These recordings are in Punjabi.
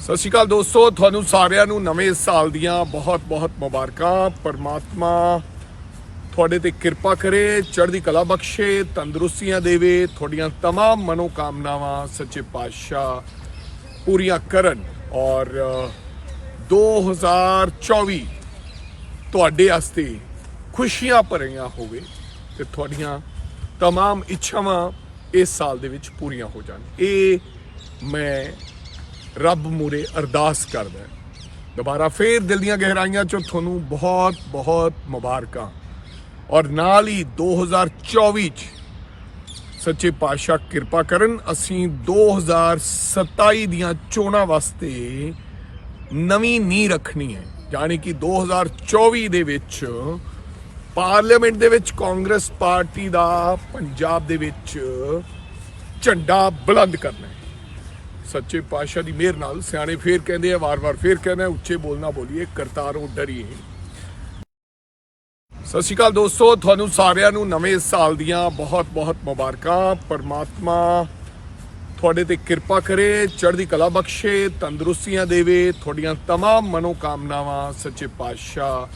ਸਤਿ ਸ਼੍ਰੀ ਅਕਾਲ ਦੋਸਤੋ ਤੁਹਾਨੂੰ ਸਾਰਿਆਂ ਨੂੰ ਨਵੇਂ ਸਾਲ ਦੀਆਂ ਬਹੁਤ-ਬਹੁਤ ਮੁਬਾਰਕਾਂ ਪਰਮਾਤਮਾ ਤੁਹਾਡੇ ਤੇ ਕਿਰਪਾ ਕਰੇ ਚੜ੍ਹਦੀ ਕਲਾ ਬਖਸ਼ੇ ਤੰਦਰੁਸਤੀਆਂ ਦੇਵੇ ਤੁਹਾਡੀਆਂ तमाम ਮਨੋਕਾਮਨਾਵਾਂ ਸੱਚੇ ਪਾਤਸ਼ਾਹ ਪੂਰੀਆਂ ਕਰਨ ਔਰ ਅ, 2024 ਤੁਹਾਡੇ ਵਾਸਤੇ ਖੁਸ਼ੀਆਂ ਭਰੀਆਂ ਹੋਵੇ ਤੇ ਤੁਹਾਡੀਆਂ तमाम ਇੱਛਾਵਾਂ ਇਸ ਸਾਲ ਦੇ ਵਿੱਚ ਪੂਰੀਆਂ ਹੋ ਜਾਣ ਇਹ ਮੈਂ ਰੱਬ ਮੂਰੇ ਅਰਦਾਸ ਕਰਦਾ ਦੁਬਾਰਾ ਫੇਰ ਦਿਲ ਦੀਆਂ ਗਹਿਰਾਈਆਂ ਚੋਂ ਤੁਹਾਨੂੰ ਬਹੁਤ ਬਹੁਤ ਮੁਬਾਰਕਾਂ। ਔਰ ਨਾਲ ਹੀ 2024 ਚ ਸੱਚੇ ਪਾਤਸ਼ਾਹ ਕਿਰਪਾ ਕਰਨ, ਅਸੀਂ 2027 ਦੀਆਂ ਚੋਣਾਂ ਵਾਸਤੇ ਨਵੀਂ ਨੀਂਹ ਰੱਖਣੀ ਹੈ। ਯਾਨੀ ਕਿ 2024 ਦੇ ਵਿੱਚ ਪਾਰਲੀਮੈਂਟ ਦੇ ਵਿੱਚ ਕਾਂਗਰਸ ਪਾਰਟੀ ਦਾ ਪੰਜਾਬ ਦੇ ਵਿੱਚ ਝੰਡਾ ਬੁਲੰਦ ਕਰਨਾ ਹੈ। ਸੱਚੇ ਪਾਤਸ਼ਾਹ ਦੀ ਮਿਹਰ ਨਾਲ ਸਿਆਣੇ ਫੇਰ ਕਹਿੰਦੇ ਆ ਵਾਰ-ਵਾਰ ਫੇਰ ਕਹਿੰਦੇ ਆ ਉੱਚੇ ਬੋਲਣਾ ਬੋਲੀਏ ਕਰਤਾਰੋਂ ਡਰੀਏ ਸਤਿ ਸ਼੍ਰੀ ਅਕਾਲ ਦੋਸਤੋ ਤੁਹਾਨੂੰ ਸਾਰਿਆਂ ਨੂੰ ਨਵੇਂ ਸਾਲ ਦੀਆਂ ਬਹੁਤ-ਬਹੁਤ ਮੁਬਾਰਕਾਂ ਪਰਮਾਤਮਾ ਤੁਹਾਡੇ ਤੇ ਕਿਰਪਾ ਕਰੇ ਚੜ੍ਹਦੀ ਕਲਾ ਬਖਸ਼ੇ ਤੰਦਰੁਸਤੀਆਂ ਦੇਵੇ ਤੁਹਾਡੀਆਂ तमाम ਮਨੋਕਾਮਨਾਵਾਂ ਸੱਚੇ ਪਾਤਸ਼ਾਹ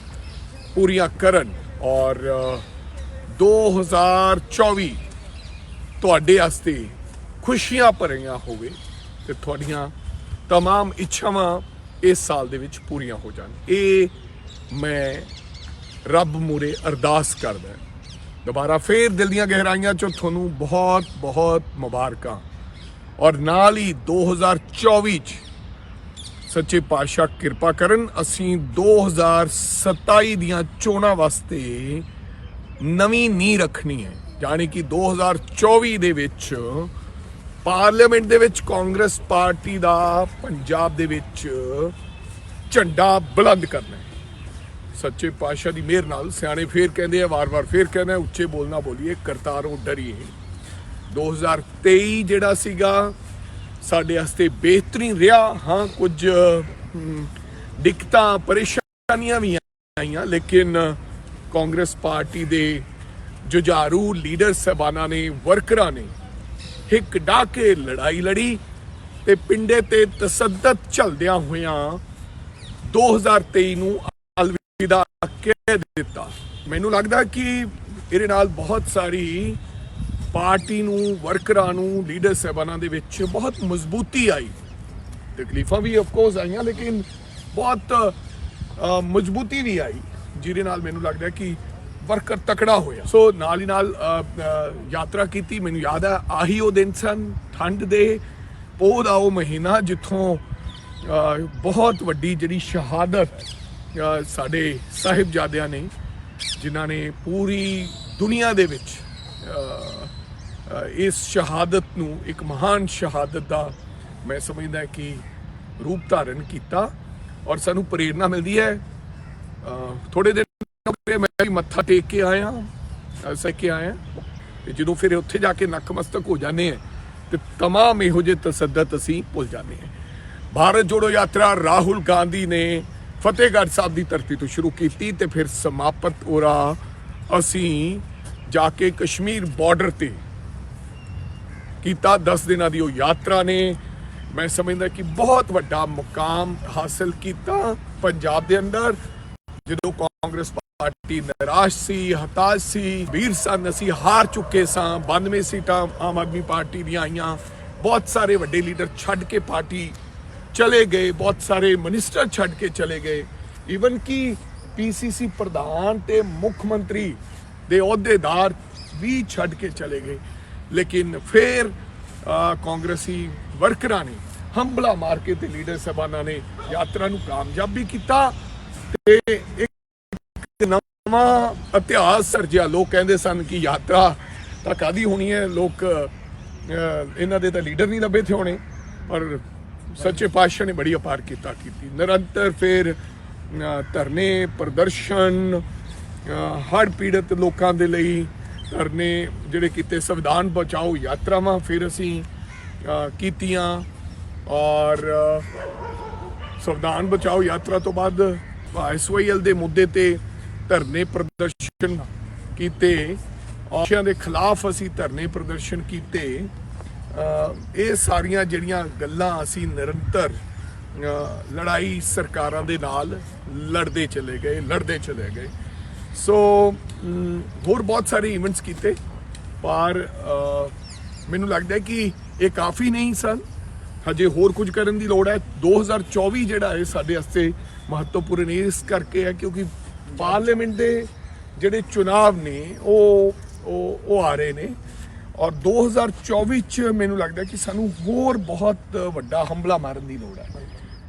ਪੂਰੀਆਂ ਕਰਨ ਔਰ ਅ, 2024 ਤੁਹਾਡੇ ਵਾਸਤੇ ਖੁਸ਼ੀਆਂ ਭਰੀਆਂ ਹੋਵੇ ਤੇ ਤੁਹਾਡੀਆਂ तमाम ਇੱਛਾਵਾਂ ਇਸ ਸਾਲ ਦੇ ਵਿੱਚ ਪੂਰੀਆਂ ਹੋ ਜਾਣ ਇਹ ਮੈਂ ਰੱਬ ਮੂਰੇ ਅਰਦਾਸ ਕਰਦਾ ਦੁਬਾਰਾ ਫੇਰ ਦਿਲ ਦੀਆਂ ਗਹਿਰਾਈਆਂ ਚੋਂ ਤੁਹਾਨੂੰ ਬਹੁਤ ਬਹੁਤ ਮੁਬਾਰਕਾਂ ਔਰ ਨਾਲ ਹੀ 2024 ਚ ਸੱਚੇ ਪਾਤਸ਼ਾਹ ਕਿਰਪਾ ਕਰਨ ਅਸੀਂ 2027 ਦੀਆਂ ਚੋਣਾਂ ਵਾਸਤੇ ਨਵੀਂ ਨੀਂਹ ਰੱਖਣੀ ਹੈ ਯਾਨੀ ਕਿ 2024 ਦੇ ਵਿੱਚ ਪਾਰਲੀਮੈਂਟ ਦੇ ਵਿੱਚ ਕਾਂਗਰਸ ਪਾਰਟੀ ਦਾ ਪੰਜਾਬ ਦੇ ਵਿੱਚ ਝੰਡਾ ਬੁਲੰਦ ਕਰਨਾ ਸੱਚੇ ਪਾਤਸ਼ਾਹ ਦੀ ਮਿਹਰ ਨਾਲ ਸਿਆਣੇ ਫੇਰ ਕਹਿੰਦੇ ਆ, ਵਾਰ-ਵਾਰ ਫੇਰ ਕਹਿੰਦੇ ਆ ਉੱਚੇ ਬੋਲਣਾ ਬੋਲੀਏ, ਕਰਤਾਰੋਂ ਡਰੀਏ। 2023 ਜਿਹੜਾ ਸੀਗਾ, ਸਾਡੇ ਵਾਸਤੇ ਬਿਹਤਰੀਨ ਰਿਹਾ। ਹਾਂ, ਕੁਝ ਦਿੱਕਤਾਂ, ਪਰੇਸ਼ਾਨੀਆਂ ਵੀ ਆਈਆਂ, ਲੇਕਿਨ ਕਾਂਗਰਸ ਪਾਰਟੀ ਦੇ ਜੁਝਾਰੂ ਲੀਡਰ ਸਹਿਬਾਨਾਂ ਨੇ, ਵਰਕਰਾਂ ਨੇ ਹਿੱਕ ਡਾ ਕੇ ਲੜਾਈ ਲੜੀ ਤੇ ਪਿੰਡੇ ਤੇ ਤਸੱਦਦ ਚਲਦਿਆਂ ਹੋਇਆਂ 2023 ਨੂੰ ਅਲਵਿਦਾ ਕਹਿ ਦਿੱਤਾ। ਮੈਨੂੰ ਲੱਗਦਾ ਕਿ ਇਹਦੇ ਨਾਲ ਬਹੁਤ ਸਾਰੀ ਪਾਰਟੀ ਨੂੰ, ਵਰਕਰਾਂ ਨੂੰ, ਲੀਡਰ ਸਹਿਬਾਨਾਂ ਦੇ ਵਿੱਚ ਬਹੁਤ ਮਜ਼ਬੂਤੀ ਆਈ। ਤਕਲੀਫਾਂ ਵੀ ਆਫ ਕੋਰਸ ਆਈਆਂ, ਲੇਕਿਨ ਬਹੁਤ ਮਜ਼ਬੂਤੀ ਵੀ ਆਈ, ਜਿਹਦੇ ਨਾਲ ਮੈਨੂੰ ਲੱਗਦਾ ਕਿ ਵਰਕਰ ਤਕੜਾ ਹੋਇਆ। ਸੋ ਨਾਲ ਹੀ ਨਾਲ ਯਾਤਰਾ ਕੀਤੀ ਮੈਨੂੰ ਯਾਦ ਹੈ ਆਹੀ ਉਹ ਦਿਨ ਸਨ ਠੰਡ ਦੇ ਪੋਹ ਦਾ ਉਹ ਮਹੀਨਾ ਜਿੱਥੋਂ ਬਹੁਤ ਵੱਡੀ ਜਿਹੜੀ ਸ਼ਹਾਦਤ ਸਾਡੇ ਸਾਹਿਬਜ਼ਾਦਿਆਂ ਨੇ ਜਿਨ੍ਹਾਂ ਨੇ ਪੂਰੀ ਦੁਨੀਆ ਦੇ ਵਿੱਚ ਇਸ ਸ਼ਹਾਦਤ ਨੂੰ ਇੱਕ ਮਹਾਨ ਸ਼ਹਾਦਤ ਦਾ ਮੈਂ ਸਮਝਦਾ ਕਿ ਰੂਪ ਧਾਰਨ ਕੀਤਾ ਔਰ ਸਾਨੂੰ ਪ੍ਰੇਰਣਾ ਮਿਲਦੀ ਹੈ ਅ, ਥੋੜੇ ਦਿਨ ਪਹਿਲੇ ਮੈਂ ਵੀ ਮੱਥਾ ਟੇਕ ਕੇ ਆਇਆ ਐਸਾ ਕੇ ਆਇਆ ਤੇ ਜਦੋਂ ਫਿਰ ਉੱਥੇ ਜਾ ਕੇ ਨਕਮਸਤਕ ਹੋ ਜਾਂਦੇ ਆ ਤੇ तमाम ਇਹੋ ਜਿਹੇ ਤਸੱਦਤ ਅਸੀਂ ਭੁੱਲ ਜਾਂਦੇ ਆ ਭਾਰਤ ਜੋੜੋ ਯਾਤਰਾ ਰਾਹੁਲ ਗਾਂਧੀ ਨੇ ਫਤਿਹਗੜ੍ਹ ਸਾਹਿਬ ਦੀ ਧਰਤੀ ਤੋਂ ਸ਼ੁਰੂ ਕੀਤੀ ਤੇ ਫਿਰ ਸਮਾਪਤ ਹੋਰਾ ਅਸੀਂ ਜਾ ਕੇ ਕਸ਼ਮੀਰ ਬਾਰਡਰ ਤੇ ਕੀਤਾ 10 ਦਿਨਾਂ ਦੀ ਉਹ ਯਾਤਰਾ ਨੇ ਮੈਂ ਸਮਝਦਾ ਕਿ ਬਹੁਤ ਵੱਡਾ ਮੁਕਾਮ ਹਾਸਲ ਕੀਤਾ ਪੰਜਾਬ ਦੇ ਅੰਦਰ ਜਦੋਂ ਕਾਂਗਰਸ ਪਾਰਟੀ ਨਿਰਾਸ਼ ਸੀ, ਹਤਾਸ਼ ਸੀ। ਵੀਰ ਸਨ ਅਸੀਂ ਹਾਰ ਚੁੱਕੇ ਸਾਂ 92 ਸੀਟਾਂ ਆਮ ਆਦਮੀ ਪਾਰਟੀ ਦੀਆਂ ਆਈਆਂ। ਬਹੁਤ ਸਾਰੇ ਵੱਡੇ ਲੀਡਰ ਛੱਡ ਕੇ ਪਾਰਟੀ ਚਲੇ ਗਏ, ਬਹੁਤ ਸਾਰੇ ਮਿਨਿਸਟਰ ਛੱਡ ਕੇ ਚਲੇ ਗਏ। ਈਵਨ ਕਿ ਪੀਸੀਸੀ ਪ੍ਰਧਾਨ ਤੇ ਮੁੱਖ ਮੰਤਰੀ ਦੇ ਅਹੁਦੇਦਾਰ ਵੀ ਛੱਡ ਕੇ ਚਲੇ ਗਏ। ਲੇਕਿਨ ਫਿਰ ਕਾਂਗਰਸੀ ਵਰਕਰਾਂ ਨੇ ਹੰਬਲਾ ਮਾਰ ਕੇ ਤੇ ਲੀਡਰ ਸਭਾਨਾਂ ਨੇ ਯਾਤਰਾ ਨੂੰ ਕਾਮਯਾਬ ਵੀ ਕੀਤਾ ਤੇ ਨਵਾਂ ਇਤਿਹਾਸ ਸਿਰਜਿਆ। ਲੋਕ ਕਹਿੰਦੇ ਸਨ ਕਿ ਯਾਤਰਾ ਤਾਂ ਕਾਦੀ ਹੋਣੀ ਹੈ? ਲੋਕ ਇਹਨਾਂ ਦੇ ਤਾਂ ਲੀਡਰ ਨਹੀਂ ਲੱਭੇ ਥੇ ਹੋਣੇ। ਪਰ ਸੱਚੇ ਪਾਤਸ਼ਾਹ ਨੇ ਬੜੀ ਅਪਾਰ ਕੀਤਾ ਕੀਤੀ। ਨਿਰੰਤਰ ਫਿਰ ਧਰਨੇ, ਪ੍ਰਦਰਸ਼ਨ ਹੜ ਪੀੜਤ ਲੋਕਾਂ ਦੇ ਲਈ ਧਰਨੇ ਜਿਹੜੇ ਕੀਤੇ, ਸੰਵਿਧਾਨ ਬਚਾਓ ਯਾਤਰਾਵਾਂ ਫਿਰ ਅਸੀਂ ਕੀਤੀਆਂ। ਔਰ ਸੰਵਿਧਾਨ ਬਚਾਓ ਯਾਤਰਾ ਤੋਂ ਬਾਅਦ ਐਸਵਾਈਐਲ ਦੇ ਮੁੱਦੇ ਤੇ ਧਰਨੇ ਪ੍ਰਦਰਸ਼ਨ ਕੀਤੇ। ਔਸ਼ਿਆਂ ਦੇ ਖਿਲਾਫ ਅਸੀਂ ਧਰਨੇ ਪ੍ਰਦਰਸ਼ਨ ਕੀਤੇ। ਇਹ ਸਾਰੀਆਂ ਜਿਹੜੀਆਂ ਗੱਲਾਂ ਅਸੀਂ ਨਿਰੰਤਰ ਲੜਾਈ ਸਰਕਾਰਾਂ ਦੇ ਨਾਲ ਲੜਦੇ ਚਲੇ ਗਏ, ਲੜਦੇ ਚਲੇ ਗਏ। ਸੋ ਹੋਰ ਬਹੁਤ ਸਾਰੇ ਇਵੈਂਟਸ ਕੀਤੇ, ਪਰ ਮੈਨੂੰ ਲੱਗਦਾ ਕਿ ਇਹ ਕਾਫੀ ਨਹੀਂ ਸਨ। ਹਜੇ ਹੋਰ ਕੁਝ ਕਰਨ ਦੀ ਲੋੜ ਹੈ। 2024 ਜਿਹੜਾ ਹੈ ਸਾਡੇ ਵਾਸਤੇ ਮਹੱਤਵਪੂਰਨ, ਇਸ ਕਰਕੇ ਹੈ ਕਿਉਂਕਿ ਪਾਰਲੀਮੈਂਟ ਦੇ ਜਿਹੜੇ ਚੁਣਾਵ ਨੇ ਉਹ ਉਹ ਉਹ ਆ ਰਹੇ ਨੇ ਔਰ 2024 ਚ ਮੈਨੂੰ ਲੱਗਦਾ ਕਿ ਸਾਨੂੰ ਹੋਰ ਬਹੁਤ ਵੱਡਾ ਹਮਲਾ ਮਾਰਨ ਦੀ ਲੋੜ ਹੈ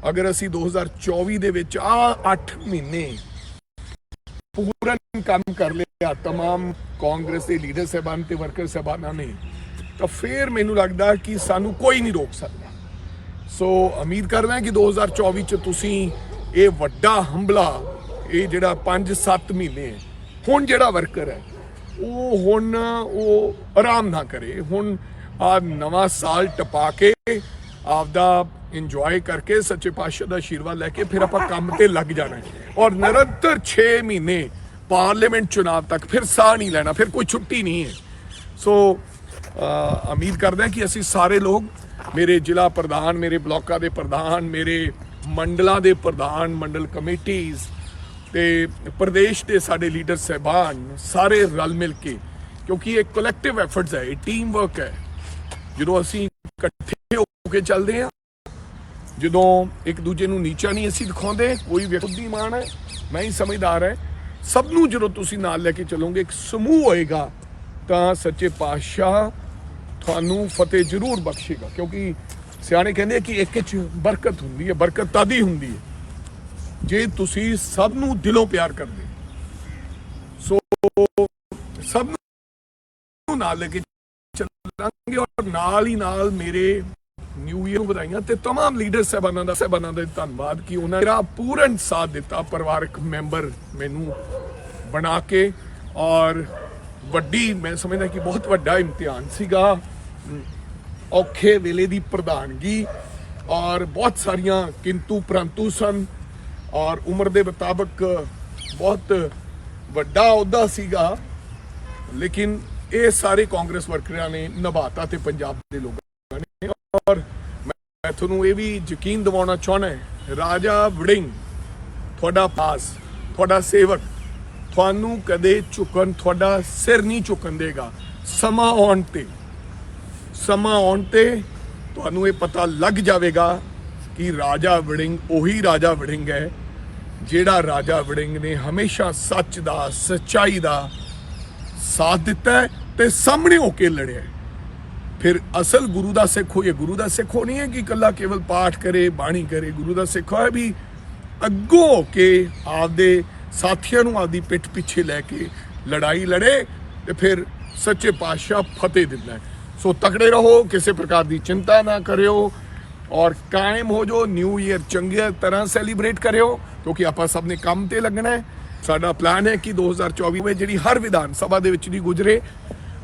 ਅਗਰ ਅਸੀਂ 2024 ਦੇ ਵਿੱਚ ਆ 8 ਮਹੀਨੇ ਪੂਰਨ ਕੰਮ ਕਰ ਲਿਆ तमाम ਕਾਂਗਰਸ ਦੇ ਲੀਡਰ ਸਾਹਿਬਾਨ ਤੇ ਵਰਕਰ ਸਾਹਿਬਾਨਾਂ ਨੇ ਤਾਂ ਫਿਰ ਮੈਨੂੰ ਲੱਗਦਾ ਕਿ ਸਾਨੂੰ ਕੋਈ ਨਹੀਂ ਰੋਕ ਸਕਦਾ ਸੋ ਉਮੀਦ ਕਰਦਾ ਕਿ 2024 ਚ ਤੁਸੀਂ ਇਹ ਵੱਡਾ ਹਮਲਾ ਇਹ ਜਿਹੜਾ 5-7 ਮਹੀਨੇ ਹੈ, ਹੁਣ ਜਿਹੜਾ ਵਰਕਰ ਹੈ ਉਹ ਹੁਣ ਉਹ ਆਰਾਮ ਨਾ ਕਰੇ। ਹੁਣ ਆ ਨਵਾਂ ਸਾਲ ਟਪਾ ਕੇ ਆਪਦਾ ਇੰਜੋਏ ਕਰਕੇ ਸੱਚੇ ਪਾਤਸ਼ਾਹ ਦਾ ਆਸ਼ੀਰਵਾਦ ਲੈ ਕੇ ਫਿਰ ਆਪਾਂ ਕੰਮ ਤੇ ਲੱਗ ਜਾਣਾ ਔਰ ਨਿਰੰਤਰ 6 ਮਹੀਨੇ ਪਾਰਲੀਮੈਂਟ ਚੁਣਾਵ ਤੱਕ ਫਿਰ ਸਾਹ ਨਹੀਂ ਲੈਣਾ ਫਿਰ ਕੋਈ ਛੁੱਟੀ ਨਹੀਂ ਹੈ। ਸੋ ਅ, ਉਮੀਦ ਕਰਦਾ ਕਿ ਅਸੀਂ ਸਾਰੇ ਲੋਕ ਮੇਰੇ ਜ਼ਿਲ੍ਹਾ ਪ੍ਰਧਾਨ ਮੇਰੇ ਬਲਾਕਾਂ ਦੇ ਪ੍ਰਧਾਨ ਮੇਰੇ ਮੰਡਲਾਂ ਦੇ ਪ੍ਰਧਾਨ ਮੰਡਲ ਕਮੇਟੀਆਂ ਤੇ ਪ੍ਰਦੇਸ਼ ਦੇ ਸਾਡੇ ਲੀਡਰ ਸਹਿਬਾਨ ਸਾਰੇ ਰਲ ਮਿਲ ਕੇ, ਕਿਉਂਕਿ ਇਹ ਕਲੈਕਟਿਵ ਐਫਰਟਸ ਹੈ, ਇਹ ਟੀਮ ਵਰਕ ਹੈ। ਜਦੋਂ ਅਸੀਂ ਇਕੱਠੇ ਹੋ ਕੇ ਚੱਲਦੇ ਹਾਂ, ਜਦੋਂ ਇੱਕ ਦੂਜੇ ਨੂੰ ਨੀਚਾ ਨਹੀਂ ਅਸੀਂ ਦਿਖਾਉਂਦੇ, ਕੋਈ ਵਿਅਕਤੀ ਮਾਨ ਹੈ, ਮੈਂ ਹੀ ਸਮਝਦਾਰ ਹੈ। ਸਭ ਨੂੰ ਜਦੋਂ ਤੁਸੀਂ ਨਾਲ ਲੈ ਕੇ ਚੱਲੋਗੇ, ਇੱਕ ਸਮੂਹ ਹੋਏਗਾ, ਤਾਂ ਸੱਚੇ ਪਾਤਸ਼ਾਹ ਤੁਹਾਨੂੰ ਫਤਿਹ ਜ਼ਰੂਰ ਬਖਸ਼ੇਗਾ, ਕਿਉਂਕਿ ਸਿਆਣੇ ਕਹਿੰਦੇ ਕਿ ਇੱਕ ਚ ਬਰਕਤ ਹੁੰਦੀ ਹੈ, ਬਰਕਤ ਤਦ ਹੁੰਦੀ ਹੈ ਜੇ ਤੁਸੀਂ ਸਭ ਨੂੰ ਦਿਲੋਂ ਪਿਆਰ ਕਰਦੇ ਹੋ। ਸੋ ਸਭ ਨੂੰ ਨਾਲ ਲੈ ਕੇ ਚੱਲਾਂਗੇ ਔਰ ਨਾਲ ਹੀ ਨਾਲ ਮੇਰੇ ਨਿਊ ਈਅਰ ਨੂੰ ਵਧਾਈਆਂ ਤੇ तमाम ਲੀਡਰ ਸਹਿਬਾਨਾਂ ਦਾ ਸਹਿਬਾਨਾਂ ਦਾ ਧੰਨਵਾਦ ਕਿ ਉਹਨਾਂ ਨੇ ਮੇਰਾ ਪੂਰਨ ਸਾਥ ਦਿੱਤਾ ਪਰਿਵਾਰਕ ਮੈਂਬਰ ਮੈਨੂੰ ਬਣਾ ਕੇ ਔਰ ਵੱਡੀ ਮੈਂ ਸਮਝਦਾ ਕਿ ਬਹੁਤ ਵੱਡਾ ਇਮਤਿਹਾਨ ਸੀਗਾ ਅਮ, ਔਖੇ ਵੇਲੇ ਦੀ ਪ੍ਰਧਾਨਗੀ ਔਰ ਬਹੁਤ ਸਾਰੀਆਂ ਕਿੰਤੂ ਪ੍ਰੰਤੂ ਸਨ ਔਰ ਉਮਰ ਦੇ ਮੁਤਾਬਕ ਬਹੁਤ ਵੱਡਾ ਅਹੁਦਾ ਸੀਗਾ, ਲੇਕਿਨ ਇਹ ਸਾਰੇ ਕਾਂਗਰਸ ਵਰਕਰਾਂ ਨੇ ਨਿਭਾਤਾ ਤੇ ਪੰਜਾਬ ਦੇ ਲੋਕਾਂ ਨੇ। ਔਰ ਮੈਂ ਮੈਂ ਤੁਹਾਨੂੰ ਇਹ ਵੀ ਯਕੀਨ ਦਿਵਾਉਣਾ ਚਾਹੁੰਦਾ ਰਾਜਾ ਵੜਿੰਗ, ਤੁਹਾਡਾ ਪਾਸ, ਤੁਹਾਡਾ ਸੇਵਕ, ਤੁਹਾਨੂੰ ਕਦੇ ਝੁਕਣ, ਤੁਹਾਡਾ ਸਿਰ ਨਹੀਂ ਝੁਕਣ ਦੇਗਾ। ਸਮਾਂ ਆਉਣ ਤੇ, ਸਮਾਂ ਆਉਣ ਤੇ ਤੁਹਾਨੂੰ ਇਹ ਪਤਾ ਲੱਗ ਜਾਵੇਗਾ ਕਿ ਰਾਜਾ ਵੜਿੰਗ ਉਹੀ ਰਾਜਾ ਵੜਿੰਗ ਹੈ, ਜਿਹੜਾ ਰਾਜਾ ਵੜਿੰਗ ਨੇ ਹਮੇਸ਼ਾ ਸੱਚ ਦਾ, ਸੱਚਾਈ ਦਾ ਸਾਥ ਦਿੱਤਾ ਹੈ ਤੇ ਸਾਹਮਣੇ ਹੋ ਕੇ ਲੜਿਆ ਫਿਰ ਅਸਲ ਗੁਰੂ ਦਾ ਸਿੱਖ ਹੋਏ, ਗੁਰੂ ਦਾ ਸਿੱਖ ਉਹ ਨਹੀਂ ਹੈ ਕਿ ਇਕੱਲਾ ਕੇਵਲ ਪਾਠ ਕਰੇ, ਬਾਣੀ ਕਰੇ, ਗੁਰੂ ਦਾ ਸਿੱਖ ਹੋਇਆ ਵੀ ਅੱਗੋਂ ਹੋ ਕੇ ਆਪਦੇ ਸਾਥੀਆਂ ਨੂੰ ਆਪਦੀ ਪਿੱਠ ਪਿੱਛੇ ਲੈ ਕੇ ਲੜਾਈ ਲੜੇ ਤੇ ਫਿਰ ਸੱਚੇ ਪਾਤਸ਼ਾਹ ਫਤਿਹ ਦਿੰਦਾ ਸੋ ਤਕੜੇ ਰਹੋ, ਕਿਸੇ ਪ੍ਰਕਾਰ ਦੀ ਚਿੰਤਾ ਨਾ ਕਰਿਓ ਔਰ ਕਾਇਮ ਹੋ ਜੋ ਨਿਊ ਈਅਰ ਚੰਗੀ ਤਰ੍ਹਾਂ ਸੈਲੀਬ੍ਰੇਟ ਕਰਿਓ ਕਿਉਂਕਿ ਆਪਾਂ ਸਭ ਨੇ ਕੰਮ ਤੇ ਲੱਗਣਾ ਹੈ ਸਾਡਾ ਪਲਾਨ ਹੈ ਕਿ 2024 ਵਿੱਚ ਜਿਹੜੀ ਹਰ ਵਿਧਾਨ ਸਭਾ ਦੇ ਵਿੱਚ ਦੀ ਗੁਜ਼ਰੇ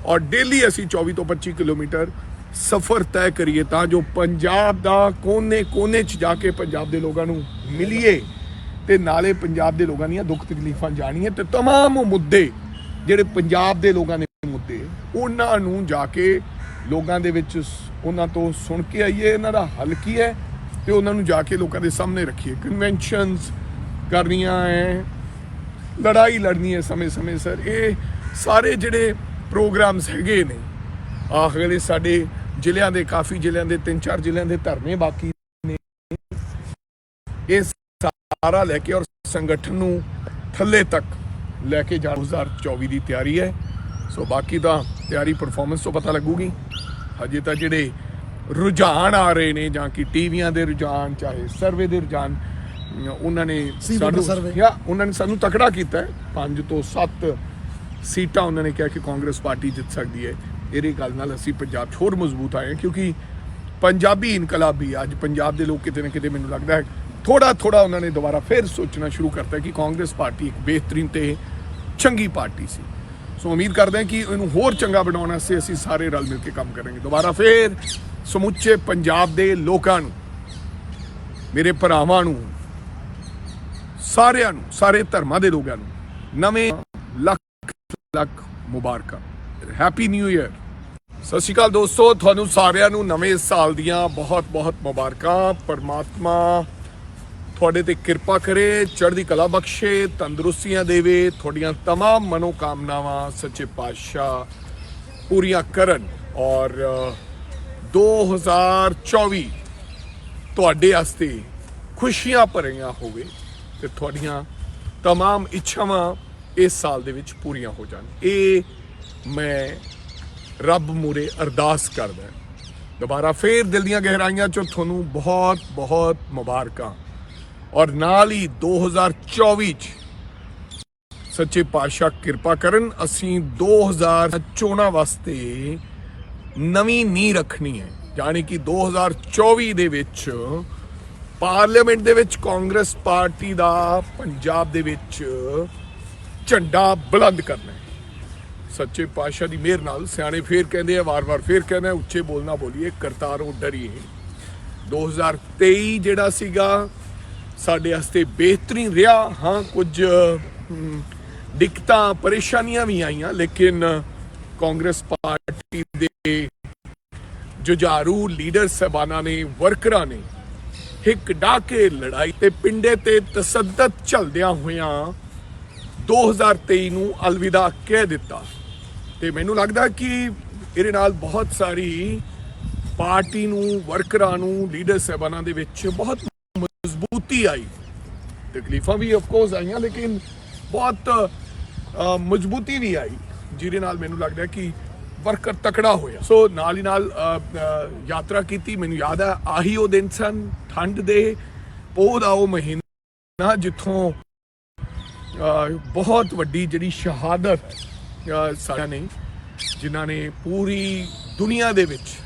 ਔਰ ਡੇਲੀ ਅਸੀਂ 24 ਤੋਂ 25 ਕਿਲੋਮੀਟਰ ਸਫ਼ਰ ਤੈਅ ਕਰੀਏ ਤਾਂ ਜੋ ਪੰਜਾਬ ਦਾ ਕੋਨੇ ਕੋਨੇ 'ਚ ਜਾ ਕੇ ਪੰਜਾਬ ਦੇ ਲੋਕਾਂ ਨੂੰ ਮਿਲੀਏ ਤੇ ਨਾਲੇ ਪੰਜਾਬ ਦੇ ਲੋਕਾਂ ਦੀਆਂ ਦੁੱਖ ਤਕਲੀਫਾਂ ਜਾਣੀਏ ਤੇ तमाम ਮੁੱਦੇ ਜਿਹੜੇ ਪੰਜਾਬ ਦੇ ਲੋਕਾਂ ਦੇ ਮੁੱਦੇ ਉਹਨਾਂ ਨੂੰ ਜਾ ਕੇ ਲੋਕਾਂ ਦੇ ਵਿੱਚ ਉਹਨਾਂ ਤੋਂ ਸੁਣ ਕੇ ਆਈਏ, ਇਹਨਾਂ ਦਾ ਹੱਲ ਕੀ ਹੈ ਤੇ ਉਹਨਾਂ ਨੂੰ ਜਾ ਕੇ ਲੋਕਾਂ ਦੇ ਸਾਹਮਣੇ ਰੱਖੀਏ। ਕਨਵੈਨਸ਼ਨਸ ਕਰਨੀਆਂ ਹੈ ਲੜਾਈ ਲੜਨੀ ਹੈ ਸਮੇਂ-ਸਮੇਂ, ਸਰ। ਇਹ ਸਾਰੇ ਜਿਹੜੇ ਪ੍ਰੋਗਰਾਮਸ ਹੈਗੇ ਨੇ ਆਖਲੇ ਸਾਡੇ ਜ਼ਿਲ੍ਹਿਆਂ ਦੇ, ਕਾਫੀ ਜ਼ਿਲ੍ਹਿਆਂ ਦੇ ਤਿੰਨ ਚਾਰ ਜ਼ਿਲ੍ਹਿਆਂ ਦੇ ਧਰਨੇ ਬਾਕੀ ਨੇ, ਇਹ ਸਾਰਾ ਲੈ ਕੇ ਔਰ ਸੰਗਠਨ ਨੂੰ ਥੱਲੇ ਤੱਕ ਲੈ ਕੇ ਜਾਣ। 2024 ਦੀ ਤਿਆਰੀ ਹੈ। ਸੋ ਬਾਕੀ ਤਾਂ ਤਿਆਰੀ ਪਰਫਾਰਮੈਂਸ ਤੋਂ ਪਤਾ ਲੱਗੂਗੀ। ਹਜੇ ਤਾਂ ਜਿਹੜੇ ਰੁਝਾਨ ਆ ਰਹੇ ਨੇ ਜਾਂ ਕਿ ਟੀਵੀਆਂ ਦੇ ਰੁਝਾਨ ਚਾਹੇ ਸਰਵੇ ਦੇ ਰੁਝਾਨ ਉਹਨਾਂ ਨੇ ਸੀ voter survey। ਜਾਂ ਉਹਨਾਂ ਨੇ ਸਾਨੂੰ ਤਕੜਾ ਕੀਤਾ ਹੈ। 5 ਤੋਂ 7 ਸੀਟਾਂ ਉਹਨਾਂ ਨੇ ਕਿਹਾ ਕਿ ਕਾਂਗਰਸ ਪਾਰਟੀ ਜਿੱਤ ਸਕਦੀ ਹੈ। ਇਹਦੀ ਗੱਲ ਨਾਲ ਅਸੀਂ ਪੰਜਾਬ 'ਚ ਹੋਰ ਮਜ਼ਬੂਤ ਆਏ ਹਾਂ ਕਿਉਂਕਿ ਪੰਜਾਬੀ ਇਨਕਲਾਬੀ ਅੱਜ ਪੰਜਾਬ ਦੇ ਲੋਕ ਕਿਤੇ ਨਾ ਕਿਤੇ ਮੈਨੂੰ ਲੱਗਦਾ ਹੈ ਥੋੜਾ ਥੋੜਾ ਉਹਨਾਂ ਨੇ ਦੁਬਾਰਾ ਫਿਰ ਸੋਚਣਾ ਸ਼ੁਰੂ ਕਰਤਾ ਕਿ ਕਾਂਗਰਸ ਪਾਰਟੀ ਇੱਕ ਬਿਹਤਰੀਨ ਤੇ ਚੰਗੀ ਪਾਰਟੀ ਸੀ। ਸੋ ਉਮੀਦ ਕਰਦੇ ਹਾਂ ਕਿ ਇਹਨੂੰ ਹੋਰ ਚੰਗਾ ਬਣਾਉਣ ਵਾਸਤੇ ਅਸੀਂ ਸਾਰੇ ਰਲ ਮਿਲ ਕੇ ਕੰਮ ਕਰਾਂਗੇ। ਦੁਬਾਰਾ ਫਿਰ ਸਮੁੱਚੇ ਪੰਜਾਬ ਦੇ ਲੋਕਾਂ ਨੂੰ, ਮੇਰੇ ਭਰਾਵਾਂ ਨੂੰ, ਸਾਰਿਆਂ ਨੂੰ, ਸਾਰੇ ਧਰਮਾਂ ਦੇ ਲੋਕਾਂ ਨੂੰ ਨਵੇਂ ਲੱਖ ਲੱਖ ਮੁਬਾਰਕਾਂ। ਹੈਪੀ ਨਿਊ ਇਅਰ ਸਤਿ ਸ਼੍ਰੀ ਅਕਾਲ ਦੋਸਤੋ, ਤੁਹਾਨੂੰ ਸਾਰਿਆਂ ਨੂੰ ਨਵੇਂ ਸਾਲ ਦੀਆਂ ਬਹੁਤ-ਬਹੁਤ ਮੁਬਾਰਕਾਂ। ਪਰਮਾਤਮਾ ਤੁਹਾਡੇ ਤੇ ਕਿਰਪਾ ਕਰੇ ਚੜ੍ਹਦੀ ਕਲਾ ਬਖਸ਼ੇ ਤੰਦਰੁਸਤੀਆਂ ਦੇਵੇ ਤੁਹਾਡੀਆਂ तमाम ਮਨੋਕਾਮਨਾਵਾਂ ਸੱਚੇ ਪਾਤਸ਼ਾਹ ਪੂਰੀਆਂ ਕਰਨ ਔਰ ਅ, 2024 ਤੁਹਾਡੇ ਵਾਸਤੇ ਖੁਸ਼ੀਆਂ ਭਰੀਆਂ ਹੋਵੇ ਤੇ ਤੁਹਾਡੀਆਂ तमाम ਇੱਛਾਵਾਂ ਇਸ ਸਾਲ ਦੇ ਵਿੱਚ ਪੂਰੀਆਂ ਹੋ ਜਾਣ ਇਹ ਮੈਂ ਰੱਬ ਮੂਰੇ ਅਰਦਾਸ ਕਰਦਾ ਦੁਬਾਰਾ ਫੇਰ ਦਿਲ ਦੀਆਂ ਗਹਿਰਾਈਆਂ ਚੋਂ ਤੁਹਾਨੂੰ ਬਹੁਤ ਬਹੁਤ ਮੁਬਾਰਕਾਂ ਔਰ ਨਾਲ ਹੀ 2024 ਚ ਸੱਚੇ ਪਾਤਸ਼ਾਹ ਕਿਰਪਾ ਕਰਨ, ਅਸੀਂ 2014 ਵਾਸਤੇ ਨਵੀਂ ਨੀਂਹ ਰੱਖਣੀ ਹੈ। ਯਾਨੀ ਕਿ 2024 ਦੇ ਵਿੱਚ ਪਾਰਲੀਮੈਂਟ ਦੇ ਵਿੱਚ ਕਾਂਗਰਸ ਪਾਰਟੀ ਦਾ ਪੰਜਾਬ ਦੇ ਵਿੱਚ ਝੰਡਾ ਬੁਲੰਦ ਕਰਨਾ ਹੈ। ਸੱਚੇ ਪਾਤਸ਼ਾਹ ਦੀ ਮਿਹਰ ਨਾਲ ਸਿਆਣੇ ਫੇਰ ਕਹਿੰਦੇ ਆ, ਵਾਰ-ਵਾਰ ਫੇਰ ਕਹਿੰਦੇ, ਉੱਚੇ ਬੋਲਣਾ ਬੋਲੀਏ, ਕਰਤਾਰੋਂ ਡਰੀਏ। 2023 ਜਿਹੜਾ ਸੀਗਾ ਸਾਡੇ ਵਾਸਤੇ ਬਿਹਤਰੀਨ ਰਿਹਾ। ਹਾਂ, ਕੁਝ ਦਿੱਕਤਾਂ, ਪਰੇਸ਼ਾਨੀਆਂ ਵੀ ਆਈਆਂ, ਲੇਕਿਨ ਕਾਂਗਰਸ ਪਾਰਟੀ ਦੇ ਜੁਝਾਰੂ ਲੀਡਰ ਸਹਿਬਾਨਾਂ ਨੇ, ਵਰਕਰਾਂ ਨੇ ਹਿੱਕ ਡਾਕੇ ਲੜਾਈ ਤੇ ਪਿੰਡੇ ਤੇ ਤਸੱਦਦ ਚਲਦਿਆਂ ਹੋਇਆਂ 2023 ਨੂੰ ਅਲਵਿਦਾ ਕਹਿ ਦਿੱਤਾ। ਤੇ ਮੈਨੂੰ ਲੱਗਦਾ ਕਿ ਇਹਦੇ ਨਾਲ ਬਹੁਤ ਸਾਰੀ ਪਾਰਟੀ ਨੂੰ, ਵਰਕਰਾਂ ਨੂੰ, ਲੀਡਰ ਸਹਿਬਾਨਾਂ ਦੇ ਵਿੱਚ ਬਹੁਤ ਮਜ਼ਬੂਤੀ ਆਈ। ਤਕਲੀਫਾਂ ਵੀ ਆਫ ਕੋਰਸ ਆਈਆਂ, ਲੇਕਿਨ ਬਹੁਤ ਮਜ਼ਬੂਤੀ ਵੀ ਆਈ, ਜਿਹਦੇ ਨਾਲ ਮੈਨੂੰ ਲੱਗਦਾ ਕਿ ਵਰਕਰ ਤਕੜਾ ਹੋਇਆ। ਸੋ ਨਾਲ ਹੀ ਨਾਲ ਯਾਤਰਾ ਕੀਤੀ, ਮੈਨੂੰ ਯਾਦ ਹੈ ਆਹੀ ਉਹ ਦਿਨ ਸਨ, ਠੰਡ ਦੇ, ਪੋਹ ਦਾ ਉਹ ਮਹੀਨਾ, ਜਿੱਥੋਂ ਬਹੁਤ ਵੱਡੀ ਜਿਹੜੀ ਸ਼ਹਾਦਤ ਸਾਰਿਆਂ ਨੇ, ਜਿਨ੍ਹਾਂ ਨੇ ਪੂਰੀ ਦੁਨੀਆ ਦੇ ਵਿੱਚ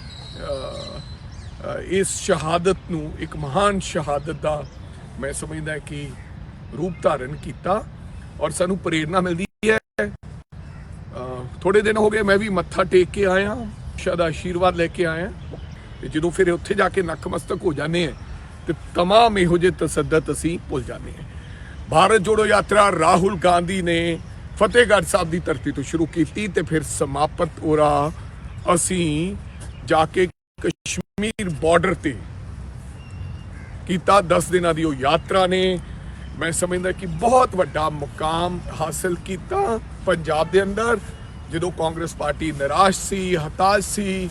ਇਸ ਸ਼ਹਾਦਤ ਨੂੰ ਇੱਕ ਮਹਾਨ ਸ਼ਹਾਦਤ ਦਾ ਮੈਂ ਸਮਝਦਾ ਕਿ ਰੂਪ ਧਾਰਨ ਕੀਤਾ ਔਰ ਸਾਨੂੰ ਪ੍ਰੇਰਣਾ ਮਿਲਦੀ ਹੈ ਅ, ਥੋੜੇ ਦਿਨ ਹੋ ਗਏ ਮੈਂ ਵੀ ਮੱਥਾ ਟੇਕ ਕੇ ਆਇਆ ਸ਼ਾਇਦ ਆਸ਼ੀਰਵਾਦ ਲੈ ਕੇ ਆਇਆ ਤੇ ਜਦੋਂ ਫਿਰ ਉੱਥੇ ਜਾ ਕੇ ਨਕਮਸਤਕ ਹੋ ਜਾਂਦੇ ਆ ਤੇ तमाम ਇਹੋ ਜਿਹੇ ਤਸੱਦਤ ਅਸੀਂ ਭੁੱਲ ਜਾਂਦੇ ਹਾਂ ਭਾਰਤ ਜੋੜੋ ਯਾਤਰਾ ਰਾਹੁਲ ਗਾਂਧੀ ਨੇ ਫਤਿਹਗੜ੍ਹ ਸਾਹਿਬ ਦੀ ਧਰਤੀ ਤੋਂ ਸ਼ੁਰੂ ਕੀਤੀ ਤੇ ਫਿਰ ਸਮਾਪਤ ਹੋਰਾ ਅਸੀਂ ਜਾ ਕੇ ਕਸ਼ਮੀਰ ਕਸ਼ਮੀਰ ਬਾਰਡਰ ਤੇ ਕੀਤਾ 10 ਦਿਨਾਂ ਦੀ ਉਹ ਯਾਤਰਾ ਨੇ। ਮੈਂ ਸਮਝਦਾ ਕਿ ਬਹੁਤ ਵੱਡਾ ਮੁਕਾਮ ਹਾਸਲ ਕੀਤਾ ਪੰਜਾਬ ਦੇ ਅੰਦਰ। ਜਦੋਂ ਕਾਂਗਰਸ ਪਾਰਟੀ ਨਿਰਾਸ਼ ਸੀ, ਹਤਾਸ਼ ਸੀ,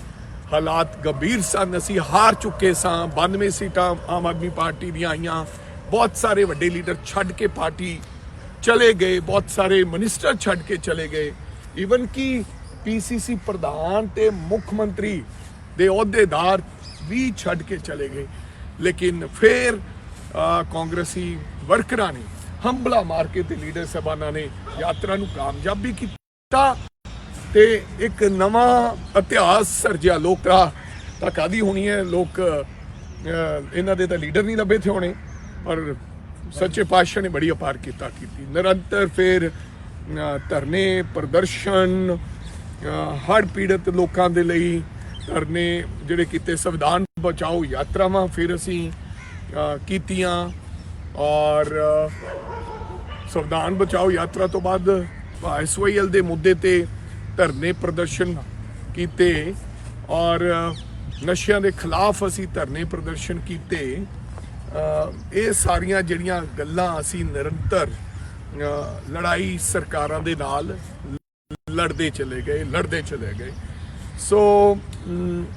ਹਾਲਾਤ ਗੰਭੀਰ ਸਨ, ਅਸੀਂ ਹਾਰ ਚੁੱਕੇ ਸਾਂ 92 ਸੀਟਾਂ ਆਮ ਆਦਮੀ ਪਾਰਟੀ ਦੀਆਂ ਆਈਆਂ। ਬਹੁਤ ਸਾਰੇ ਵੱਡੇ ਲੀਡਰ ਛੱਡ ਕੇ ਪਾਰਟੀ ਚਲੇ ਗਏ, ਬਹੁਤ ਸਾਰੇ ਮਿਨਿਸਟਰ ਛੱਡ ਕੇ ਚਲੇ ਗਏ। ਈਵਨ ਕਿ ਪੀਸੀਸੀ ਪ੍ਰਧਾਨ ਤੇ ਮੁੱਖ ਮੰਤਰੀ ਦੇ ਅਹੁਦੇਦਾਰ ਵੀ ਛੱਡ ਕੇ ਚਲੇ ਗਏ। ਲੇਕਿਨ ਫਿਰ ਕਾਂਗਰਸੀ ਵਰਕਰਾਂ ਨੇ ਹੰਬਲਾ ਮਾਰ ਕੇ ਤੇ ਲੀਡਰ ਸਭਾਨਾਂ ਨੇ ਯਾਤਰਾ ਨੂੰ ਕਾਮਯਾਬ ਵੀ ਕੀਤਾ ਤੇ ਇੱਕ ਨਵਾਂ ਇਤਿਹਾਸ ਸਰਜਿਆ ਲੋਕਾਂ ਤਾਂ ਕਾਦੀ ਹੋਣੀ ਹੈ? ਲੋਕ ਇਹਨਾਂ ਦੇ ਤਾਂ ਲੀਡਰ ਨਹੀਂ ਲੱਭੇ ਥੇ ਹੋਣੇ। ਪਰ ਸੱਚੇ ਪਾਤਸ਼ਾਹ ਨੇ ਬੜੀ ਅਪਾਰ ਕੀਤਾ, ਕੀਤੀ। ਨਿਰੰਤਰ ਫਿਰ ਧਰਨੇ, ਪ੍ਰਦਰਸ਼ਨ ਹੜ ਪੀੜਤ ਲੋਕਾਂ ਦੇ ਲਈ ਧਰਨੇ ਜਿਹੜੇ ਕੀਤੇ, ਸੰਵਿਧਾਨ ਬਚਾਓ ਯਾਤਰਾਵਾਂ ਫਿਰ ਅਸੀਂ ਕੀਤੀਆਂ ਔਰ ਸੰਵਿਧਾਨ ਬਚਾਓ ਯਾਤਰਾ ਤੋਂ ਬਾਅਦ ਐਸਵਾਈਐਲ ਦੇ ਮੁੱਦੇ ਤੇ ਧਰਨੇ ਪ੍ਰਦਰਸ਼ਨ ਕੀਤੇ ਔਰ ਨਸ਼ਿਆਂ ਦੇ ਖਿਲਾਫ ਅਸੀਂ ਧਰਨੇ ਪ੍ਰਦਰਸ਼ਨ ਕੀਤੇ। ਇਹ ਸਾਰੀਆਂ ਜਿਹੜੀਆਂ ਗੱਲਾਂ ਅਸੀਂ ਨਿਰੰਤਰ ਲੜਾਈ ਸਰਕਾਰਾਂ ਦੇ ਨਾਲ ਲੜਦੇ ਚਲੇ ਗਏ, ਲੜਦੇ ਚਲੇ ਗਏ। ਸੋ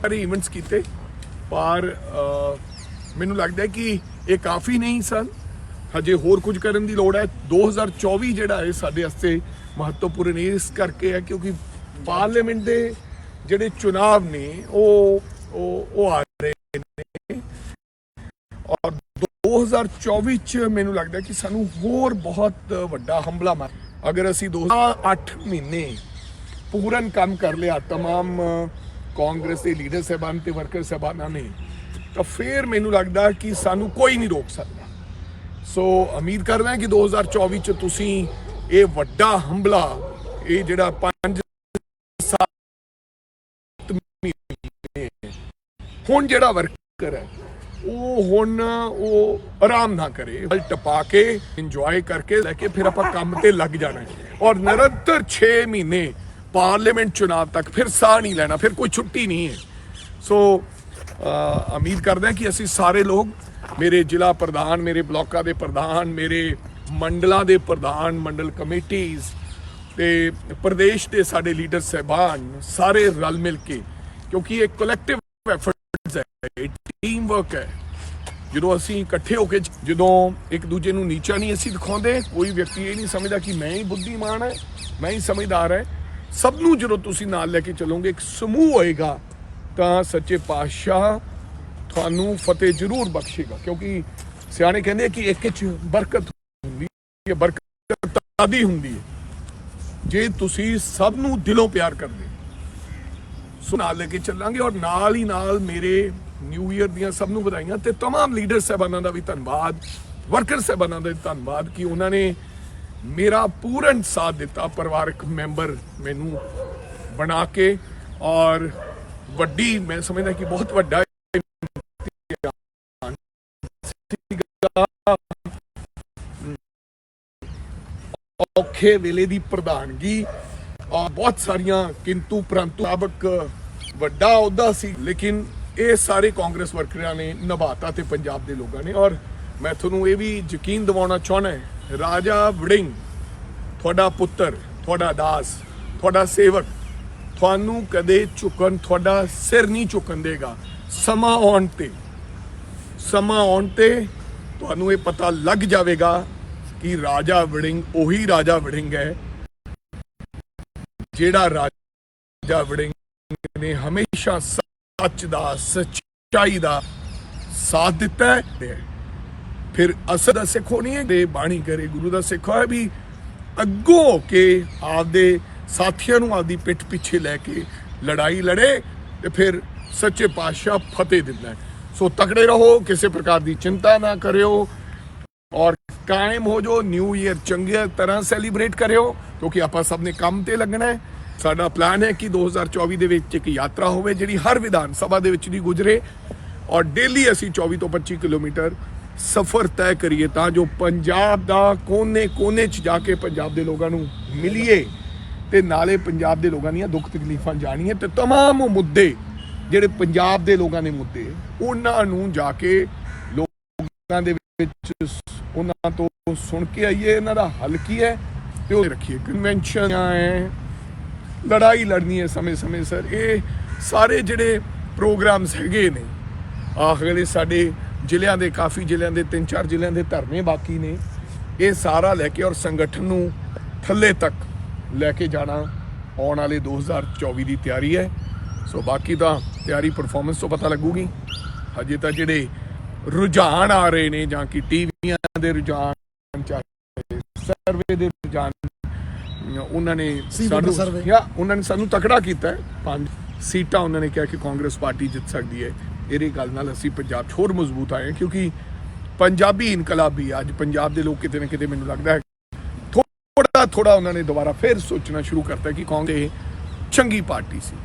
ਸਾਰੇ ਇਵੈਂਟਸ ਕੀਤੇ, ਪਰ ਮੈਨੂੰ ਲੱਗਦਾ ਕਿ ਇਹ ਕਾਫੀ ਨਹੀਂ ਸਨ। ਹਜੇ ਹੋਰ ਕੁਝ ਕਰਨ ਦੀ ਲੋੜ ਹੈ। 2024 ਜਿਹੜਾ ਹੈ, ਸਾਡੇ ਵਾਸਤੇ ਮਹੱਤਵਪੂਰਨ ਇਸ ਕਰਕੇ ਹੈ ਕਿਉਂਕਿ ਪਾਰਲੀਮੈਂਟ ਦੇ ਜਿਹੜੇ ਚੁਣਾਵ ਨੇ, ਉਹ ਉਹ ਉਹ ਆ ਰਹੇ ਨੇ। ਔਰ 2024 ਚ ਮੈਨੂੰ ਲੱਗਦਾ ਕਿ ਸਾਨੂੰ ਹੋਰ ਬਹੁਤ ਵੱਡਾ ਹਮਲਾ ਮਾਰ ਅਗਰ ਅਸੀਂ 2008 ਮਹੀਨੇ ਪੂਰਨ ਕੰਮ ਕਰ ਲਿਆ तमाम ਕਾਂਗਰਸ ਦੇ ਲੀਡਰ ਸਾਹਿਬਾਨ ਤੇ ਵਰਕਰ ਸਾਹਿਬਾਨਾਂ ਨੇ ਤਾਂ ਫਿਰ ਮੈਨੂੰ ਲੱਗਦਾ ਕਿ ਸਾਨੂੰ ਕੋਈ ਨਹੀਂ ਰੋਕ ਸਕਦਾ ਸੋ ਉਮੀਦ ਕਰਦਾ ਹਾਂ ਕਿ 2024 ਚ ਤੁਸੀਂ ਇਹ ਵੱਡਾ ਹਮਲਾ ਇਹ ਜਿਹੜਾ 5 7 ਮਹੀਨੇ ਹੁਣ ਜਿਹੜਾ ਵਰਕਰ ਹੈ ਉਹ ਹੁਣ ਉਹ ਆਰਾਮ ਨਾ ਕਰੇ ਹਲ ਟਪਾ ਕੇ ਇੰਜੋਏ ਕਰਕੇ ਲੈ ਕੇ ਫਿਰ ਆਪਾਂ ਕੰਮ ਤੇ ਲੱਗ ਜਾਣਾ ਹੈ। ਔਰ ਨਿਰੰਤਰ 6 ਮਹੀਨੇ ਪਾਰਲੀਮੈਂਟ ਚੁਣਾਵ ਤੱਕ ਫਿਰ ਸਾਹ ਨਹੀਂ ਲੈਣਾ, ਫਿਰ ਕੋਈ ਛੁੱਟੀ ਨਹੀਂ ਹੈ। ਸੋ ਉਮੀਦ ਕਰਦੇ ਹਾਂ ਕਿ ਅਸੀਂ ਸਾਰੇ ਲੋਕ ਮੇਰੇ ਜ਼ਿਲ੍ਹਾ ਪ੍ਰਧਾਨ, ਮੇਰੇ ਬਲਾਕਾਂ ਦੇ ਪ੍ਰਧਾਨ, ਮੇਰੇ ਮੰਡਲਾਂ ਦੇ ਪ੍ਰਧਾਨ, ਮੰਡਲ ਕਮੇਟੀਆਂ ਤੇ ਪ੍ਰਦੇਸ਼ ਦੇ ਸਾਡੇ ਲੀਡਰ ਸਹਿਬਾਨ ਸਾਰੇ ਰਲ ਮਿਲ ਕੇ, ਕਿਉਂਕਿ ਇਹ ਕਲੈਕਟਿਵ ਐਫਰਟਸ ਹੈ ਟੀਮ ਵਰਕ ਹੈ। ਜਦੋਂ ਅਸੀਂ ਇਕੱਠੇ ਹੋ ਕੇ, ਜਦੋਂ ਇੱਕ ਦੂਜੇ ਨੂੰ ਨੀਚਾ ਨਹੀਂ ਅਸੀਂ ਦਿਖਾਉਂਦੇ, ਕੋਈ ਵਿਅਕਤੀ ਇਹ ਨਹੀਂ ਸਮਝਦਾ ਕਿ ਮੈਂ ਹੀ ਬੁੱਧੀਮਾਨ ਹੈ, ਮੈਂ ਹੀ ਸਮਝਦਾਰ ਹੈ। ਸਭ ਨੂੰ ਜਦੋਂ ਤੁਸੀਂ ਨਾਲ ਲੈ ਕੇ ਚੱਲੋਗੇ ਇੱਕ ਸਮੂਹ ਹੋਏਗਾ ਤਾਂ ਸੱਚੇ ਪਾਤਸ਼ਾਹ ਤੁਹਾਨੂੰ ਫਤਿਹ ਜ਼ਰੂਰ ਬਖਸ਼ੇਗਾ ਕਿਉਂਕਿ ਸਿਆਣੇ ਕਹਿੰਦੇ ਆ ਕਿ ਇੱਕ ਚ ਬਰਕਤ ਹੁੰਦੀ ਹੈ ਬਰਕਤ ਤਾਦੀ ਹੁੰਦੀ ਹੈ ਜੇ ਤੁਸੀਂ ਸਭ ਨੂੰ ਦਿਲੋਂ ਪਿਆਰ ਕਰਦੇ ਸੋ ਨਾਲ ਲੈ ਕੇ ਚੱਲਾਂਗੇ ਔਰ ਨਾਲ ਹੀ ਨਾਲ ਮੇਰੇ ਨਿਊ ਇਅਰ ਦੀਆਂ ਸਭ ਨੂੰ ਵਧਾਈਆਂ ਤੇ तमाम ਲੀਡਰ ਸਾਹਿਬਾਨਾਂ ਦਾ ਵੀ ਧੰਨਵਾਦ ਵਰਕਰ ਸਾਹਿਬਾਨਾਂ ਦਾ ਵੀ ਧੰਨਵਾਦ ਕਿ ਉਹਨਾਂ ਨੇ ਮੇਰਾ ਪੂਰਨ ਸਾਥ ਦਿੱਤਾ ਪਰਿਵਾਰਕ ਮੈਂਬਰ ਮੈਨੂੰ ਬਣਾ ਕੇ ਔਰ ਵੱਡੀ, ਮੈਂ ਸਮਝਦਾ ਕਿ ਬਹੁਤ ਵੱਡਾ ਔਖੇ ਵੇਲੇ ਦੀ ਪ੍ਰਧਾਨਗੀ ਔਰ ਬਹੁਤ ਸਾਰੀਆਂ ਕਿੰਤੂ ਪਰੰਤੂ ਸਾਬਕ ਵੱਡਾ ਅਹੁਦਾ ਸੀ, ਲੇਕਿਨ ਇਹ ਸਾਰੇ ਕਾਂਗਰਸ ਵਰਕਰਾਂ ਨੇ ਨਿਭਾਤਾ ਤੇ ਪੰਜਾਬ ਦੇ ਲੋਕਾਂ ਨੇ ਔਰ ਮੈਂ ਤੁਹਾਨੂੰ ਇਹ ਵੀ ਯਕੀਨ ਦਿਵਾਉਣਾ ਚਾਹੁੰਦਾ ਹੈ ਰਾਜਾ ਵੜਿੰਗ, ਤੁਹਾਡਾ ਪੁੱਤਰ, ਤੁਹਾਡਾ ਦਾਸ, ਤੁਹਾਡਾ ਸੇਵਕ, ਤੁਹਾਨੂੰ ਕਦੇ ਝੁਕਣ, ਤੁਹਾਡਾ ਸਿਰ ਨਹੀਂ ਝੁਕਣ ਦੇਗਾ। ਸਮਾਂ ਆਉਣ ਤੇ, ਸਮਾਂ ਆਉਣ ਤੇ ਤੁਹਾਨੂੰ ਇਹ ਪਤਾ ਲੱਗ ਜਾਵੇਗਾ ਕਿ ਰਾਜਾ ਵੜਿੰਗ ਉਹੀ ਰਾਜਾ ਵੜਿੰਗ ਹੈ, ਜਿਹੜਾ ਰਾਜਾ ਵੜਿੰਗ ਨੇ ਹਮੇਸ਼ਾ ਸੱਚ ਦਾ, ਸੱਚਾਈ ਦਾ ਸਾਥ ਦਿੱਤਾ ਹੈ। ਫਿਰ ਅਸਰ ਦਾ ਸਿੱਖ ਹੋਣੀ ਹੈ ਤੇ ਬਾਣੀ ਕਰੇ ਗੁਰੂ ਦਾ ਸਿੱਖ ਹੈ ਵੀ ਅੱਗੋਂ ਹੋ ਕੇ ਆਪਦੇ ਸਾਥੀਆਂ ਨੂੰ ਆਪਦੀ ਪਿੱਠ ਪਿੱਛੇ ਲੈ ਕੇ ਲੜਾਈ ਲੜੇ ਤੇ ਫਿਰ ਸੱਚੇ ਪਾਤਸ਼ਾਹ ਫਤਿਹ ਦਿੰਦਾ ਸੋ ਤਕੜੇ ਰਹੋ ਕਿਸੇ ਪ੍ਰਕਾਰ ਦੀ ਚਿੰਤਾ ਨਾ ਕਰਿਓ ਔਰ ਕਾਇਮ ਹੋ ਜੋ ਨਿਊ ਇਅਰ ਚੰਗੀ ਤਰ੍ਹਾਂ ਸੈਲੀਬ੍ਰੇਟ ਕਰਿਓ ਕਿਉਂਕਿ ਆਪਾਂ ਸਭ ਨੇ ਕੰਮ ਤੇ ਲੱਗਣਾ ਹੈ ਸਾਡਾ ਪਲਾਨ ਹੈ ਕਿ 2024 ਦੇ ਵਿੱਚ ਇੱਕ ਯਾਤਰਾ ਹੋਵੇ ਜਿਹੜੀ ਹਰ ਵਿਧਾਨ ਸਭਾ ਦੇ ਵਿੱਚ ਦੀ ਗੁਜ਼ਰੇ ਔਰ ਡੇਲੀ ਅਸੀਂ 24 ਤੋਂ 25 ਕਿਲੋਮੀਟਰ ਸਫ਼ਰ ਤੈਅ ਕਰੀਏ ਤਾਂ ਜੋ ਪੰਜਾਬ ਦਾ ਕੋਨੇ-ਕੋਨੇ 'ਚ ਜਾ ਕੇ ਪੰਜਾਬ ਦੇ ਲੋਕਾਂ ਨੂੰ ਮਿਲੀਏ ਤੇ ਨਾਲੇ ਪੰਜਾਬ ਦੇ ਲੋਕਾਂ ਦੀਆਂ ਦੁੱਖ ਤਕਲੀਫਾਂ ਜਾਣੀਏ ਤੇ तमाम ਉਹ ਮੁੱਦੇ ਜਿਹੜੇ ਪੰਜਾਬ ਦੇ ਲੋਕਾਂ ਦੇ ਮੁੱਦੇ ਉਹਨਾਂ ਨੂੰ ਜਾ ਕੇ ਲੋਕਾਂ ਦੇ ਵਿੱਚ ਉਹਨਾਂ ਤੋਂ ਸੁਣ ਕੇ ਆਈਏ ਇਹਨਾਂ ਦਾ ਹੱਲ ਕੀ ਹੈ ਤੇ ਉਹ ਰੱਖੀਏ ਕਨਵੈਨਸ਼ਨ ਹੈ ਲੜਾਈ ਲੜਨੀ ਹੈ ਸਮੇਂ-ਸਮੇਂ ਸਰ ਇਹ ਸਾਰੇ ਜਿਹੜੇ ਪ੍ਰੋਗਰਾਮਸ ਹੈਗੇ ਨੇ ਆਖਲੇ ਸਾਡੇ ਜ਼ਿਲ੍ਹਿਆਂ ਦੇ ਕਾਫੀ ਜ਼ਿਲ੍ਹਿਆਂ ਦੇ ਤਿੰਨ ਚਾਰ ਜ਼ਿਲ੍ਹਿਆਂ ਦੇ ਧਰਨੇ ਬਾਕੀ ਨੇ। ਇਹ ਸਾਰਾ ਲੈ ਕੇ ਔਰ ਸੰਗਠਨ ਨੂੰ ਥੱਲੇ ਤੱਕ ਲੈ ਕੇ ਜਾਣਾ ਆਉਣ ਵਾਲੇ 2024 ਦੀ ਤਿਆਰੀ ਹੈ। ਸੋ ਬਾਕੀ ਤਾਂ ਤਿਆਰੀ ਪਰਫਾਰਮੈਂਸ ਤੋਂ ਪਤਾ ਲੱਗੂਗੀ। ਹਜੇ ਤਾਂ ਜਿਹੜੇ ਰੁਝਾਨ ਆ ਰਹੇ ਨੇ ਜਾਂ ਕਿ ਟੀਵੀਆਂ ਦੇ ਰੁਝਾਨ ਚਾਹੇ ਸਰਵੇ ਦੇ ਰੁਝਾਨ ਉਹਨਾਂ ਨੇ ਸਰਵੇ। ਜਾਂ ਉਹਨਾਂ ਨੇ ਸਾਨੂੰ ਤਕੜਾ ਕੀਤਾ ਪੰਜ ਸੀਟਾਂ ਉਹਨਾਂ ਨੇ ਕਿਹਾ ਕਿ ਕਾਂਗਰਸ ਪਾਰਟੀ ਜਿੱਤ ਸਕਦੀ ਹੈ। ਇਹਦੇ ਗੱਲ ਨਾਲ ਅਸੀਂ ਪੰਜਾਬ 'ਚ ਹੋਰ ਮਜ਼ਬੂਤ ਆਏ ਕਿਉਂਕਿ ਪੰਜਾਬੀ ਇਨਕਲਾਬੀ ਅੱਜ ਪੰਜਾਬ ਦੇ ਲੋਕ ਕਿਤੇ ਨਾ ਕਿਤੇ ਮੈਨੂੰ ਲੱਗਦਾ ਹੈ ਥੋੜਾ ਥੋੜਾ ਉਹਨਾਂ ਨੇ ਦੁਬਾਰਾ ਫਿਰ ਸੋਚਣਾ ਸ਼ੁਰੂ ਕਰਤਾ ਕਿ ਕਾਂਗਰਸ ਚੰਗੀ ਪਾਰਟੀ ਸੀ।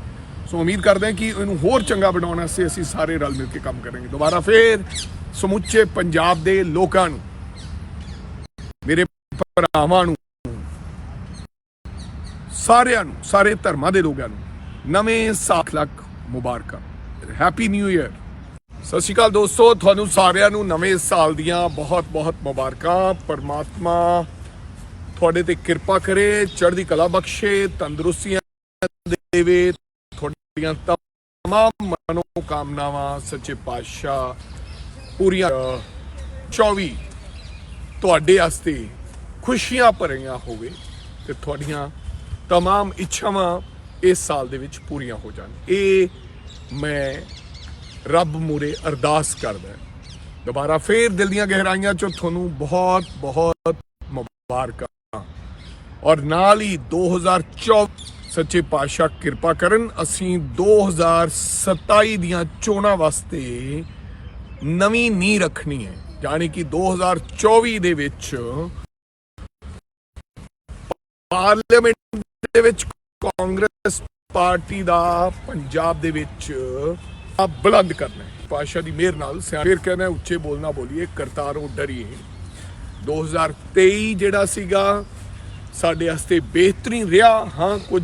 ਸੋ ਉਮੀਦ ਕਰਦੇ ਹਾਂ ਕਿ ਇਹਨੂੰ ਹੋਰ ਚੰਗਾ ਬਣਾਉਣ ਵਾਸਤੇ ਅਸੀਂ ਸਾਰੇ ਰਲ ਮਿਲ ਕੇ ਕੰਮ ਕਰਾਂਗੇ। ਦੁਬਾਰਾ ਫਿਰ ਸਮੁੱਚੇ ਪੰਜਾਬ ਦੇ ਲੋਕਾਂ ਨੂੰ, ਮੇਰੇ ਭਰਾਵਾਂ ਨੂੰ, ਸਾਰਿਆਂ ਨੂੰ, ਸਾਰੇ ਧਰਮਾਂ ਦੇ ਲੋਕਾਂ ਨੂੰ ਨਵੇਂ ਸਾਖ ਲੱਖ ਮੁਬਾਰਕਾਂ। ਹੈਪੀ ਨਿਊ ਇਅਰ ਸਤਿ ਸ਼੍ਰੀ ਅਕਾਲ ਦੋਸਤੋ ਤੁਹਾਨੂੰ ਸਾਰਿਆਂ ਨੂੰ ਨਵੇਂ ਸਾਲ ਦੀਆਂ ਬਹੁਤ-ਬਹੁਤ ਮੁਬਾਰਕਾਂ ਪਰਮਾਤਮਾ ਤੁਹਾਡੇ ਤੇ ਕਿਰਪਾ ਕਰੇ ਚੜ੍ਹਦੀ ਕਲਾ ਬਖਸ਼ੇ ਤੰਦਰੁਸਤੀਆਂ ਦੇਵੇ ਤੁਹਾਡੀਆਂ ਤਮਾਮ ਮਨੋ ਕਾਮਨਾਵਾਂ ਸੱਚੇ ਪਾਤਸ਼ਾਹ ਪੂਰੀਆਂ ਅ, 24 ਤੁਹਾਡੇ ਵਾਸਤੇ ਖੁਸ਼ੀਆਂ ਭਰੀਆਂ ਹੋਵੇ ਤੇ ਤੁਹਾਡੀਆਂ तमाम ਇੱਛਾਵਾਂ ਇਸ ਸਾਲ ਦੇ ਵਿੱਚ ਪੂਰੀਆਂ ਹੋ ਜਾਣ ਇਹ ਮੈਂ ਰੱਬ ਮੂਰੇ ਅਰਦਾਸ ਕਰਦਾ ਦੁਬਾਰਾ ਫੇਰ ਦਿਲ ਦੀਆਂ ਗਹਿਰਾਈਆਂ ਚੋਂ ਤੁਹਾਨੂੰ ਬਹੁਤ ਬਹੁਤ ਮੁਬਾਰਕਾਂ। ਔਰ ਨਾਲ ਹੀ 2024 ਸੱਚੇ ਪਾਤਸ਼ਾਹ ਕਿਰਪਾ ਕਰਨ, ਅਸੀਂ 2027 ਦੀਆਂ ਚੋਣਾਂ ਵਾਸਤੇ ਨਵੀਂ ਨੀਂਹ ਰੱਖਣੀ ਹੈ। ਯਾਨੀ ਕਿ 2024 ਦੇ ਵਿੱਚ ਪਾਰਲੀਮੈਂਟ ਦੇ ਵਿੱਚ ਕਾਂਗਰਸ ਪਾਰਟੀ ਦਾ ਪੰਜਾਬ ਦੇ ਵਿੱਚ ਆ ਬੁਲੰਦ ਕਰਨਾ ਹੈ। ਪਾਸ਼ਾ ਦੀ ਮਿਹਰ ਨਾਲ ਫਿਰ ਕਹਿੰਦਾ ਉੱਚੇ ਬੋਲਣਾ ਬੋਲੀਏ, ਕਰਤਾਰੋਂ ਡਰੀਏ। 2023 ਜਿਹੜਾ ਸੀਗਾ, ਸਾਡੇ ਵਾਸਤੇ ਬਿਹਤਰੀਨ ਰਿਹਾ। ਹਾਂ, ਕੁਝ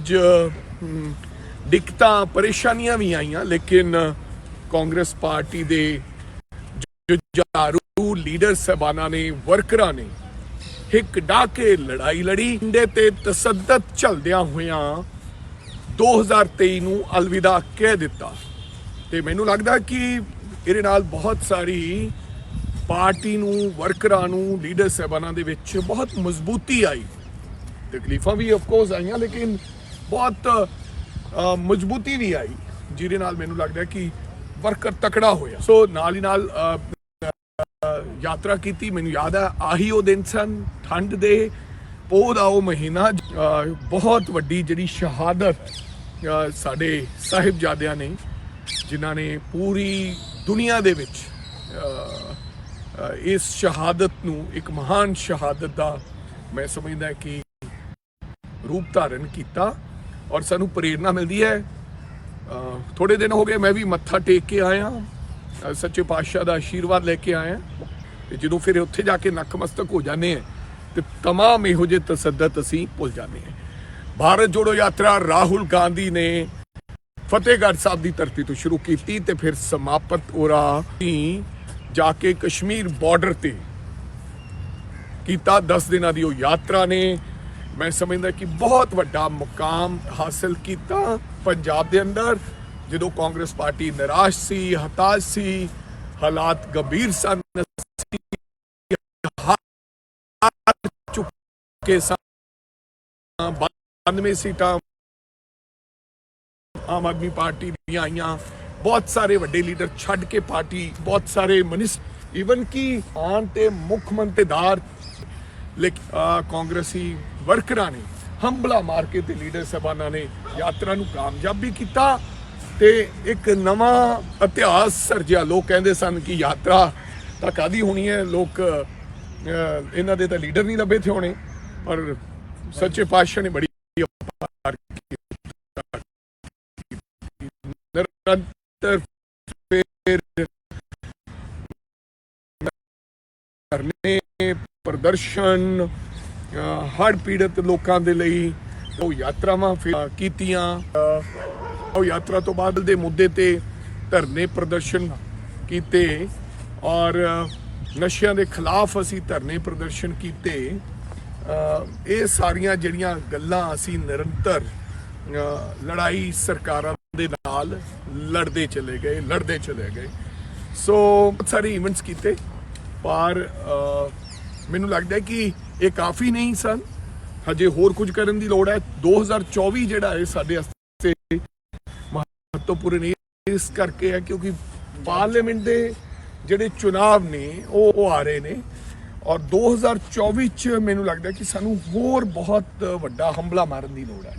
ਦਿੱਕਤਾਂ, ਪਰੇਸ਼ਾਨੀਆਂ ਵੀ ਆਈਆਂ, ਲੇਕਿਨ ਕਾਂਗਰਸ ਪਾਰਟੀ ਦੇ ਜੁਝਾਰੂ ਲੀਡਰ ਸਹਿਬਾਨਾਂ ਨੇ, ਵਰਕਰਾਂ ਨੇ ਹਿੱਕ ਡਾਕੇ ਲੜਾਈ ਲੜੀ ਦੇ ਤੇ ਤਸੱਦਦ ਚਲਦਿਆਂ ਹੋਇਆਂ 2023 ਨੂੰ ਅਲਵਿਦਾ ਕਹਿ ਦਿੱਤਾ। ਤੇ ਮੈਨੂੰ ਲੱਗਦਾ ਕਿ ਇਹਦੇ ਨਾਲ ਬਹੁਤ ਸਾਰੀ ਪਾਰਟੀ ਨੂੰ, ਵਰਕਰਾਂ ਨੂੰ, ਲੀਡਰ ਸਹਿਬਾਨਾਂ ਦੇ ਵਿੱਚ ਬਹੁਤ ਮਜ਼ਬੂਤੀ ਆਈ। ਤਕਲੀਫਾਂ ਵੀ ਆਫ ਕੋਰਸ ਆਈਆਂ, ਲੇਕਿਨ ਬਹੁਤ ਮਜ਼ਬੂਤੀ ਵੀ ਆਈ, ਜਿਹਦੇ ਨਾਲ ਮੈਨੂੰ ਲੱਗਦਾ ਕਿ ਵਰਕਰ ਤਕੜਾ ਹੋਇਆ। ਸੋ ਨਾਲ ਹੀ ਨਾਲ ਯਾਤਰਾ ਕੀਤੀ, ਮੈਨੂੰ ਯਾਦ ਹੈ ਆਹੀ ਉਹ ਦਿਨ ਸਨ, ਠੰਡ ਦੇ ਉਹਦਾ ਉਹ ਮਹੀਨਾ। ਬਹੁਤ ਵੱਡੀ ਜਿਹੜੀ ਸ਼ਹਾਦਤ ਸਾਡੇ ਸਾਹਿਬਜ਼ਾਦਿਆਂ ਨੇ ਜਿਨ੍ਹਾਂ ਨੇ ਪੂਰੀ ਦੁਨੀਆ ਦੇ ਵਿੱਚ ਇਸ ਸ਼ਹਾਦਤ ਨੂੰ ਇੱਕ ਮਹਾਨ ਸ਼ਹਾਦਤ ਦਾ ਮੈਂ ਸਮਝਦਾ ਕਿ ਰੂਪ ਧਾਰਨ ਕੀਤਾ ਔਰ ਸਾਨੂੰ ਪ੍ਰੇਰਣਾ ਮਿਲਦੀ ਹੈ। ਅ, ਥੋੜੇ ਦਿਨ ਹੋ ਗਏ ਮੈਂ ਵੀ ਮੱਥਾ ਟੇਕ ਕੇ ਆਇਆ। ਸੱਚੇ ਪਾਤਸ਼ਾਹ ਦਾ ਆਸ਼ੀਰਵਾਦ ਲੈ ਕੇ ਆਇਆ। ਤੇ ਜਦੋਂ ਫਿਰ ਉੱਥੇ ਜਾ ਕੇ ਨਕਮਸਤਕ ਹੋ ਜਾਂਦੇ ਆ ਤੇ तमाम ਇਹੋ ਜਿਹੇ ਤਸੱਦਤ ਅਸੀਂ ਭੁੱਲ ਜਾਂਦੇ ਹਾਂ ਭਾਰਤ ਜੋੜੋ ਯਾਤਰਾ ਰਾਹੁਲ ਗਾਂਧੀ ਨੇ ਫਤਿਹਗੜ੍ਹ ਸਾਹਿਬ ਦੀ ਧਰਤੀ ਤੋਂ ਸ਼ੁਰੂ ਕੀਤੀ ਤੇ ਫਿਰ ਸਮਾਪਤ ਹੋਰਾ ਜਾ ਕੇ ਕਸ਼ਮੀਰ ਬਾਰਡਰ ਤੇ ਕੀਤਾ 10 ਦਿਨਾਂ ਦੀ ਉਹ ਯਾਤਰਾ ਨੇ ਮੈਂ ਸਮਝਦਾ ਕਿ ਬਹੁਤ ਵੱਡਾ ਮੁਕਾਮ ਹਾਸਲ ਕੀਤਾ ਪੰਜਾਬ ਦੇ ਅੰਦਰ ਜਦੋਂ ਕਾਂਗਰਸ ਪਾਰਟੀ ਨਿਰਾਸ਼ ਸੀ ਹਤਾਸ਼ ਸੀ ਹਾਲਾਤ ਗੰਭੀਰ ਸਨ ਚੁੱਕੇ 92 ਸੀਟਾਂ ਆਮ ਆਦਮੀ ਪਾਰਟੀ ਦੀਆਂ ਆਈਆਂ। ਬਹੁਤ ਸਾਰੇ ਵੱਡੇ ਲੀਡਰ ਛੱਡ ਕੇ ਪਾਰਟੀ, ਬਹੁਤ ਸਾਰੇ ਮਨਿਸਟਰ ਈਵਨ ਕਿ ਆਨ ਤੇ ਮੁੱਖ ਮੰਤਰੀਦਾਰ ਕਾਂਗਰਸੀ ਵਰਕਰਾਂ ਨੇ ਹੰਬਲਾ ਮਾਰ ਕੇ ਤੇ ਲੀਡਰ ਸਭਾਨਾਂ ਨੇ ਯਾਤਰਾ ਨੂੰ ਕਾਮਯਾਬ ਵੀ ਕੀਤਾ ਤੇ ਇੱਕ ਨਵਾਂ ਇਤਿਹਾਸ ਸਿਰਜਿਆ। ਲੋਕ ਕਹਿੰਦੇ ਸਨ ਕਿ ਯਾਤਰਾ ਤਾਂ ਕਾਦੀ ਹੋਣੀ ਹੈ? ਲੋਕ ਇਹਨਾਂ ਦੇ ਤਾਂ ਲੀਡਰ ਨਹੀਂ ਲੱਭੇ ਥੇ ਹੋਣੇ। ਪਰ ਸੱਚੇ ਪਾਤਸ਼ਾਹ ਨੇ ਬੜੀ ਅਪਾਰ ਨਿਰੰਤਰ ਫਿਰ ਕਰਨੇ ਪ੍ਰਦਰਸ਼ਨ, ਅਹ, ਹੜ੍ਹ ਪੀੜਤ ਲੋਕਾਂ ਦੇ ਲਈ ਉਹ ਯਾਤਰਾਵਾਂ ਫਿਰ ਕੀਤੀਆਂ। ਉਹ ਯਾਤਰਾ ਤੋਂ ਬਾਅਦ ਦੇ ਮੁੱਦੇ ਤੇ ਧਰਨੇ ਪ੍ਰਦਰਸ਼ਨ ਕੀਤੇ ਔਰ ਨਸ਼ਿਆਂ ਦੇ ਖਿਲਾਫ ਅਸੀਂ ਧਰਨੇ ਪ੍ਰਦਰਸ਼ਨ ਕੀਤੇ। ਇਹ ਸਾਰੀਆਂ ਜਿਹੜੀਆਂ ਗੱਲਾਂ ਅਸੀਂ ਨਿਰੰਤਰ ਲੜਾਈ ਸਰਕਾਰਾਂ ਦੇ ਨਾਲ ਲੜਦੇ ਚਲੇ ਗਏ, ਲੜਦੇ ਚਲੇ ਗਏ। ਸੋ ਬਹੁਤ ਸਾਰੇ ਇਵੈਂਟਸ ਕੀਤੇ, ਪਰ ਮੈਨੂੰ ਲੱਗਦਾ ਕਿ ਇਹ ਕਾਫੀ ਨਹੀਂ ਸਨ। ਹਜੇ ਹੋਰ ਕੁਝ ਕਰਨ ਦੀ ਲੋੜ ਹੈ। 2024 ਜਿਹੜਾ ਹੈ ਸਾਡੇ ਵਾਸਤੇ ਮਹੱਤਵਪੂਰਨ ਇਸ ਕਰਕੇ ਹੈ ਕਿਉਂਕਿ ਪਾਰਲੀਮੈਂਟ ਦੇ ਜਿਹੜੇ ਚੁਣਾਵ ਨੇ ਉਹ ਆ ਰਹੇ ਨੇ। ਔਰ 2024 ਚ ਮੈਨੂੰ ਲੱਗਦਾ ਕਿ ਸਾਨੂੰ ਹੋਰ ਬਹੁਤ ਵੱਡਾ ਹਮਲਾ ਮਾਰਨ ਦੀ ਲੋੜ ਹੈ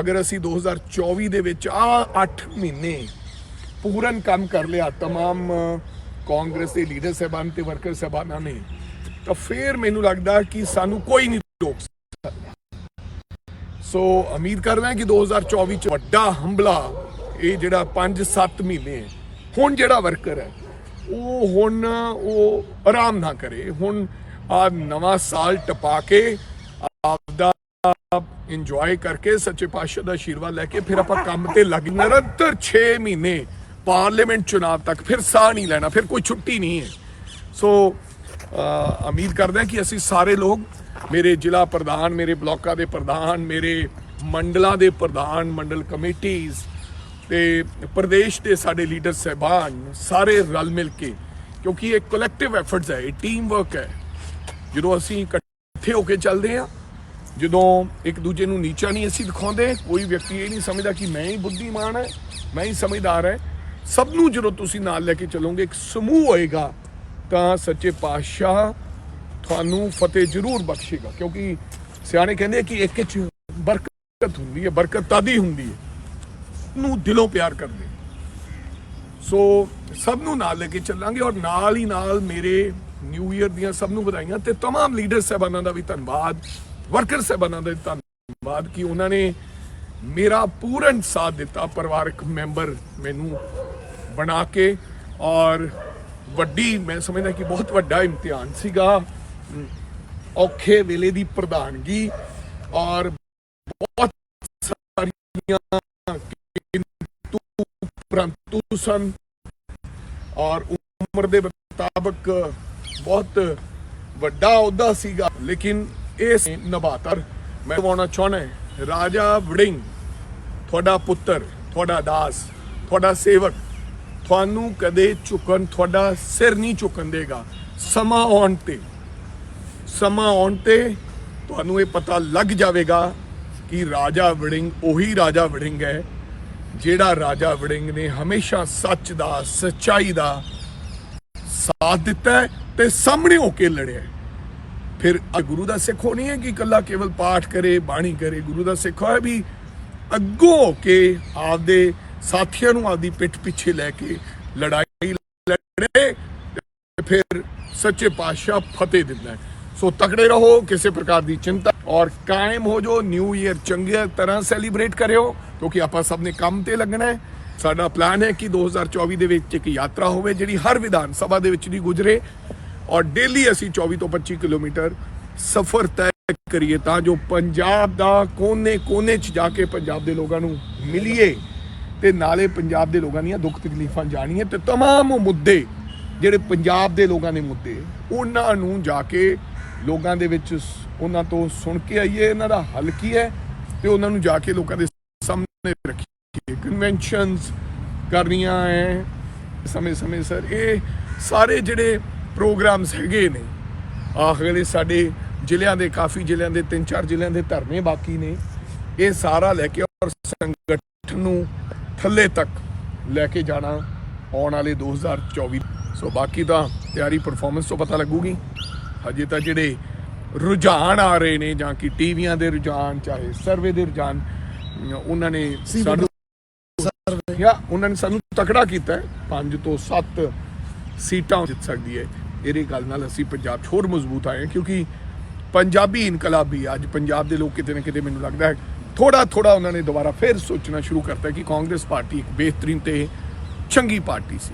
ਅਗਰ ਅਸੀਂ 2024 ਦੇ ਵਿੱਚ ਆ 8 ਮਹੀਨੇ ਪੂਰਨ ਕੰਮ ਕਰ ਲਿਆ तमाम ਕਾਂਗਰਸ ਦੇ ਲੀਡਰ ਸਾਹਿਬਾਨ ਤੇ ਵਰਕਰ ਸਾਹਿਬਾਨਾਂ ਨੇ ਤਾਂ ਫਿਰ ਮੈਨੂੰ ਲੱਗਦਾ ਕਿ ਸਾਨੂੰ ਕੋਈ ਨਹੀਂ ਰੋਕ ਸਕਦਾ ਸੋ ਉਮੀਦ ਕਰਦਾ ਕਿ 2024 ਚ ਵੱਡਾ ਹਮਲਾ ਇਹ ਜਿਹੜਾ 5-7 ਮਹੀਨੇ ਹੈ ਹੁਣ ਜਿਹੜਾ ਵਰਕਰ ਹੈ ਉਹ ਹੁਣ ਉਹ ਆਰਾਮ ਨਾ ਕਰੇ। ਹੁਣ ਆ ਨਵਾਂ ਸਾਲ ਟਪਾ ਕੇ ਆਪਦਾ ਇੰਜੋਏ ਕਰਕੇ ਸੱਚੇ ਪਾਤਸ਼ਾਹ ਦਾ ਆਸ਼ੀਰਵਾਦ ਲੈ ਕੇ ਫਿਰ ਆਪਾਂ ਕੰਮ ਤੇ ਲੱਗ ਨਿਰੰਤਰ 6 ਮਹੀਨੇ ਪਾਰਲੀਮੈਂਟ ਚੁਣਾਵ ਤੱਕ ਫਿਰ ਸਾਹ ਨਹੀਂ ਲੈਣਾ, ਫਿਰ ਕੋਈ ਛੁੱਟੀ ਨਹੀਂ ਹੈ। ਸੋ ਉਮੀਦ ਕਰਦੇ ਹਾਂ ਕਿ ਅਸੀਂ ਸਾਰੇ ਲੋਕ, ਮੇਰੇ ਜ਼ਿਲ੍ਹਾ ਪ੍ਰਧਾਨ, ਮੇਰੇ ਬਲਾਕਾਂ ਦੇ ਪ੍ਰਧਾਨ, ਮੇਰੇ ਮੰਡਲਾਂ ਦੇ ਪ੍ਰਧਾਨ, ਮੰਡਲ ਕਮੇਟੀਆਂ ਤੇ ਪ੍ਰਦੇਸ਼ ਦੇ ਸਾਡੇ ਲੀਡਰ ਸਹਿਬਾਨ ਸਾਰੇ ਰਲ ਮਿਲ ਕੇ, ਕਿਉਂਕਿ ਇਹ ਕਲੈਕਟਿਵ ਐਫਰਟਸ ਹੈ, ਇਹ ਟੀਮ ਵਰਕ ਹੈ। ਜਦੋਂ ਅਸੀਂ ਇਕੱਠੇ ਹੋ ਕੇ ਚੱਲਦੇ ਹਾਂ, ਜਦੋਂ ਇੱਕ ਦੂਜੇ ਨੂੰ ਨੀਚਾ ਨਹੀਂ ਅਸੀਂ ਦਿਖਾਉਂਦੇ, ਕੋਈ ਵਿਅਕਤੀ ਇਹ ਨਹੀਂ ਸਮਝਦਾ ਕਿ ਮੈਂ ਹੀ ਬੁੱਧੀਮਾਨ ਹੈ, ਮੈਂ ਹੀ ਸਮਝਦਾਰ ਹੈ। ਸਭ ਨੂੰ ਜਦੋਂ ਤੁਸੀਂ ਨਾਲ ਲੈ ਕੇ ਚੱਲੋਗੇ, ਇੱਕ ਸਮੂਹ ਹੋਏਗਾ, ਤਾਂ ਸੱਚੇ ਪਾਤਸ਼ਾਹ ਤੁਹਾਨੂੰ ਫਤਿਹ ਜ਼ਰੂਰ ਬਖਸ਼ੇਗਾ। ਕਿਉਂਕਿ ਸਿਆਣੇ ਕਹਿੰਦੇ ਕਿ ਇੱਕ ਚ ਬਰਕਤ ਹੁੰਦੀ ਹੈ, ਬਰਕਤ ਤਾਦੀ ਹੁੰਦੀ ਹੈ ਨੂੰ ਦਿਲੋਂ ਪਿਆਰ ਕਰਦੇ ਸੋ ਸਭ ਨੂੰ ਨਾਲ ਲੈ ਕੇ ਚੱਲਾਂਗੇ ਔਰ ਨਾਲ ਹੀ ਨਾਲ ਮੇਰੇ ਨਿਊ ਇਅਰ ਦੀਆਂ ਸਭ ਨੂੰ ਵਧਾਈਆਂ ਤੇ तमाम ਲੀਡਰ ਸਾਹਿਬਾਨਾਂ ਦਾ ਵੀ ਧੰਨਵਾਦ ਵਰਕਰ ਸਾਹਿਬਾਨਾਂ ਦਾ ਵੀ ਧੰਨਵਾਦ ਕਿ ਉਹਨਾਂ ਨੇ ਮੇਰਾ ਪੂਰਨ ਸਾਥ ਦਿੱਤਾ ਪਰਿਵਾਰਕ ਮੈਂਬਰ ਮੈਨੂੰ ਬਣਾ ਕੇ ਔਰ ਵੱਡੀ ਮੈਂ ਸਮਝਦਾ ਕਿ ਬਹੁਤ ਵੱਡਾ ਇਮਤਿਹਾਨ ਸੀਗਾ ਅਮ, ਔਖੇ ਵੇਲੇ ਦੀ ਪ੍ਰਧਾਨਗੀ ਔਰ ਬਹੁਤ ਪ੍ਰੰਤੂ ਸਨ ਔਰ ਉਮਰ ਦੇ ਮੁਤਾਬਕ ਬਹੁਤ ਵੱਡਾ ਅਹੁਦਾ ਸੀਗਾ, ਲੇਕਿਨ ਇਸ ਨਿਭਾਤਾ ਮੈਂ ਕਹਣਾ ਚਾਹਣਾ ਰਾਜਾ ਵੜਿੰਗ, ਤੁਹਾਡਾ ਪੁੱਤਰ, ਤੁਹਾਡਾ ਦਾਸ, ਤੁਹਾਡਾ ਸੇਵਕ, ਤੁਹਾਨੂੰ ਕਦੇ ਝੁਕਣ, ਤੁਹਾਡਾ ਸਿਰ ਨਹੀਂ ਝੁਕਣ ਦੇਗਾ। ਸਮਾਂ ਆਉਣ ਤੇ, ਸਮਾਂ ਆਉਣ ਤੇ ਤੁਹਾਨੂੰ ਇਹ ਪਤਾ ਲੱਗ ਜਾਵੇਗਾ ਕਿ ਰਾਜਾ ਵੜਿੰਗ ਉਹੀ ਰਾਜਾ ਵੜਿੰਗ ਹੈ ਜਿਹੜਾ ਰਾਜਾ ਵੜਿੰਗ ਨੇ ਹਮੇਸ਼ਾ ਸੱਚ ਦਾ, ਸੱਚਾਈ ਦਾ ਸਾਥ ਦਿੱਤਾ ਤੇ ਸਾਹਮਣੇ ਹੋ ਕੇ ਲੜਿਆ ਫਿਰ ਗੁਰੂ ਦਾ ਸਿੱਖ ਉਹ ਨਹੀਂ ਹੈ ਕਿ ਇਕੱਲਾ ਕੇਵਲ ਪਾਠ ਕਰੇ, ਬਾਣੀ ਕਰੇ? ਗੁਰੂ ਦਾ ਸਿੱਖ ਹੈ ਵੀ ਅੱਗੋਂ ਹੋ ਕੇ ਆਪਦੇ ਸਾਥੀਆਂ ਨੂੰ ਆਪਦੀ ਪਿੱਠ ਪਿੱਛੇ ਲੈ ਕੇ ਲੜਾਈ ਲੜੇ ਫਿਰ ਸੱਚੇ ਪਾਤਸ਼ਾਹ ਫਤਿਹ ਦਿੰਦਾ ਹੈ। ਸੋ ਤਕੜੇ ਰਹੋ ਕਿਸੇ ਪ੍ਰਕਾਰ ਦੀ ਚਿੰਤਾ ਔਰ ਕਾਇਮ ਹੋ ਜੋ ਨਿਊ ਈਅਰ ਚੰਗੇ ਤਰ੍ਹਾਂ ਸੈਲੀਬ੍ਰੇਟ ਕਰਿਓ ਕਿਉਂਕਿ ਆਪਾਂ ਸਭ ਨੇ ਕੰਮ ਤੇ ਲੱਗਣਾ ਹੈ ਸਾਡਾ ਪਲਾਨ ਹੈ ਕਿ 2024 ਦੇ ਵਿੱਚ ਇੱਕ ਯਾਤਰਾ ਹੋਵੇ ਜਿਹੜੀ ਹਰ ਵਿਧਾਨ ਸਭਾ ਦੇ ਵਿੱਚ ਦੀ ਗੁਜ਼ਰੇ ਔਰ ਡੇਲੀ ਅਸੀਂ 24 ਤੋਂ 25 ਕਿਲੋਮੀਟਰ ਸਫ਼ਰ ਤੈਅ ਕਰੀਏ ਤਾਂ ਜੋ ਪੰਜਾਬ ਦਾ ਕੋਨੇ-ਕੋਨੇ 'ਚ ਜਾ ਕੇ ਪੰਜਾਬ ਦੇ ਲੋਕਾਂ ਨੂੰ ਮਿਲੀਏ ਤੇ ਨਾਲੇ ਪੰਜਾਬ ਦੇ ਲੋਕਾਂ ਦੀਆਂ ਦੁੱਖ ਤਕਲੀਫਾਂ ਜਾਣੀਏ ਤੇ तमाम ਉਹ ਮੁੱਦੇ ਜਿਹੜੇ ਪੰਜਾਬ ਦੇ ਲੋਕਾਂ ਦੇ ਮੁੱਦੇ ਉਹਨਾਂ ਨੂੰ ਜਾ ਕੇ ਲੋਕਾਂ ਦੇ ਵਿੱਚ ਉਹਨਾਂ ਤੋਂ ਸੁਣ ਕੇ ਆਈਏ, ਇਹਨਾਂ ਦਾ ਹੱਲ ਕੀ ਹੈ ਤੇ ਉਹਨਾਂ ਨੂੰ ਜਾ ਕੇ ਲੋਕਾਂ ਦੇ ਸਾਹਮਣੇ ਰੱਖੀਏ। ਕਨਵੈਨਸ਼ਨਸ ਕਰਨੀਆਂ ਹੈ ਸਮੇਂ ਸਮੇਂ ਸਰ, ਇਹ ਸਾਰੇ ਜਿਹੜੇ ਪ੍ਰੋਗਰਾਮਸ ਹੈਗੇ ਨੇ ਆਖਰੇ ਸਾਡੇ ਜ਼ਿਲ੍ਹਿਆਂ ਦੇ, ਕਾਫੀ ਜ਼ਿਲ੍ਹਿਆਂ ਦੇ, ਤਿੰਨ ਚਾਰ ਜ਼ਿਲ੍ਹਿਆਂ ਦੇ ਧਰਨੇ ਬਾਕੀ ਨੇ, ਇਹ ਸਾਰਾ ਲੈ ਕੇ ਔਰ ਸੰਗਠਨ ਨੂੰ ਥੱਲੇ ਤੱਕ ਲੈ ਕੇ ਜਾਣਾ ਆਉਣ ਵਾਲੇ 2024 ਸੋ ਬਾਕੀ ਤਾਂ ਤਿਆਰੀ ਪਰਫਾਰਮੈਂਸ ਤੋਂ ਪਤਾ ਲੱਗੂਗੀ। ਹਜੇ ਤਾਂ ਜਿਹੜੇ ਰੁਝਾਨ ਆ ਰਹੇ ਨੇ ਜਾਂ ਕਿ ਟੀਵੀਆਂ ਦੇ ਰੁਝਾਨ ਚਾਹੇ ਸਰਵੇ ਦੇ ਰੁਝਾਨ ਉਹਨਾਂ ਨੇ ਸਾਨੂੰ ਜਾਂ ਉਹਨਾਂ ਨੇ ਸਾਨੂੰ ਤਕੜਾ ਕੀਤਾ 5 ਤੋਂ 7 ਸੀਟਾਂ ਜਿੱਤ ਸਕਦੀ ਹੈ। ਇਹਦੀ ਗੱਲ ਨਾਲ ਅਸੀਂ ਪੰਜਾਬ 'ਚ ਹੋਰ ਮਜ਼ਬੂਤ ਆਏ ਕਿਉਂਕਿ ਪੰਜਾਬੀ ਇਨਕਲਾਬੀ ਅੱਜ ਪੰਜਾਬ ਦੇ ਲੋਕ ਕਿਤੇ ਨਾ ਕਿਤੇ ਮੈਨੂੰ ਲੱਗਦਾ ਹੈ ਥੋੜਾ ਥੋੜਾ ਉਹਨਾਂ ਨੇ ਦੁਬਾਰਾ ਫਿਰ ਸੋਚਣਾ ਸ਼ੁਰੂ ਕਰਤਾ ਕਿ ਕਾਂਗਰਸ ਪਾਰਟੀ ਇੱਕ ਬਿਹਤਰੀਨ ਤੇ ਚੰਗੀ ਪਾਰਟੀ ਸੀ।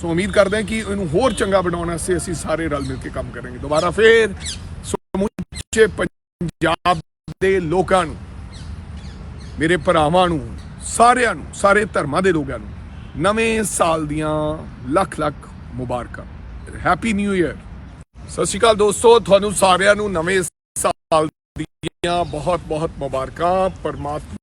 ਸੋ ਉਮੀਦ ਕਰਦੇ ਹਾਂ ਕਿ ਇਹਨੂੰ ਹੋਰ ਚੰਗਾ ਬਣਾਉਣ ਵਾਸਤੇ ਅਸੀਂ ਸਾਰੇ ਰਲ ਮਿਲ ਕੇ ਕੰਮ ਕਰਾਂਗੇ। ਦੁਬਾਰਾ ਫਿਰ ਸਮੁੱਚੇ ਪੰਜਾਬ ਦੇ ਲੋਕਾਂ ਨੂੰ, ਮੇਰੇ ਭਰਾਵਾਂ ਨੂੰ, ਸਾਰਿਆਂ ਨੂੰ, ਸਾਰੇ ਧਰਮਾਂ ਦੇ ਲੋਕਾਂ ਨੂੰ, ਨਵੇਂ ਸਾਲ ਦੀਆਂ ਲੱਖ ਲੱਖ ਮੁਬਾਰਕਾਂ। ਹੈਪੀ ਨਿਊ ਇਅਰ ਸਤਿ ਸ਼੍ਰੀ ਅਕਾਲ ਦੋਸਤੋ, ਤੁਹਾਨੂੰ ਸਾਰਿਆਂ ਨੂੰ ਨਵੇਂ ਸਾਲ ਦੀਆਂ ਬਹੁਤ ਬਹੁਤ ਮੁਬਾਰਕਾਂ। ਪਰਮਾਤਮਾ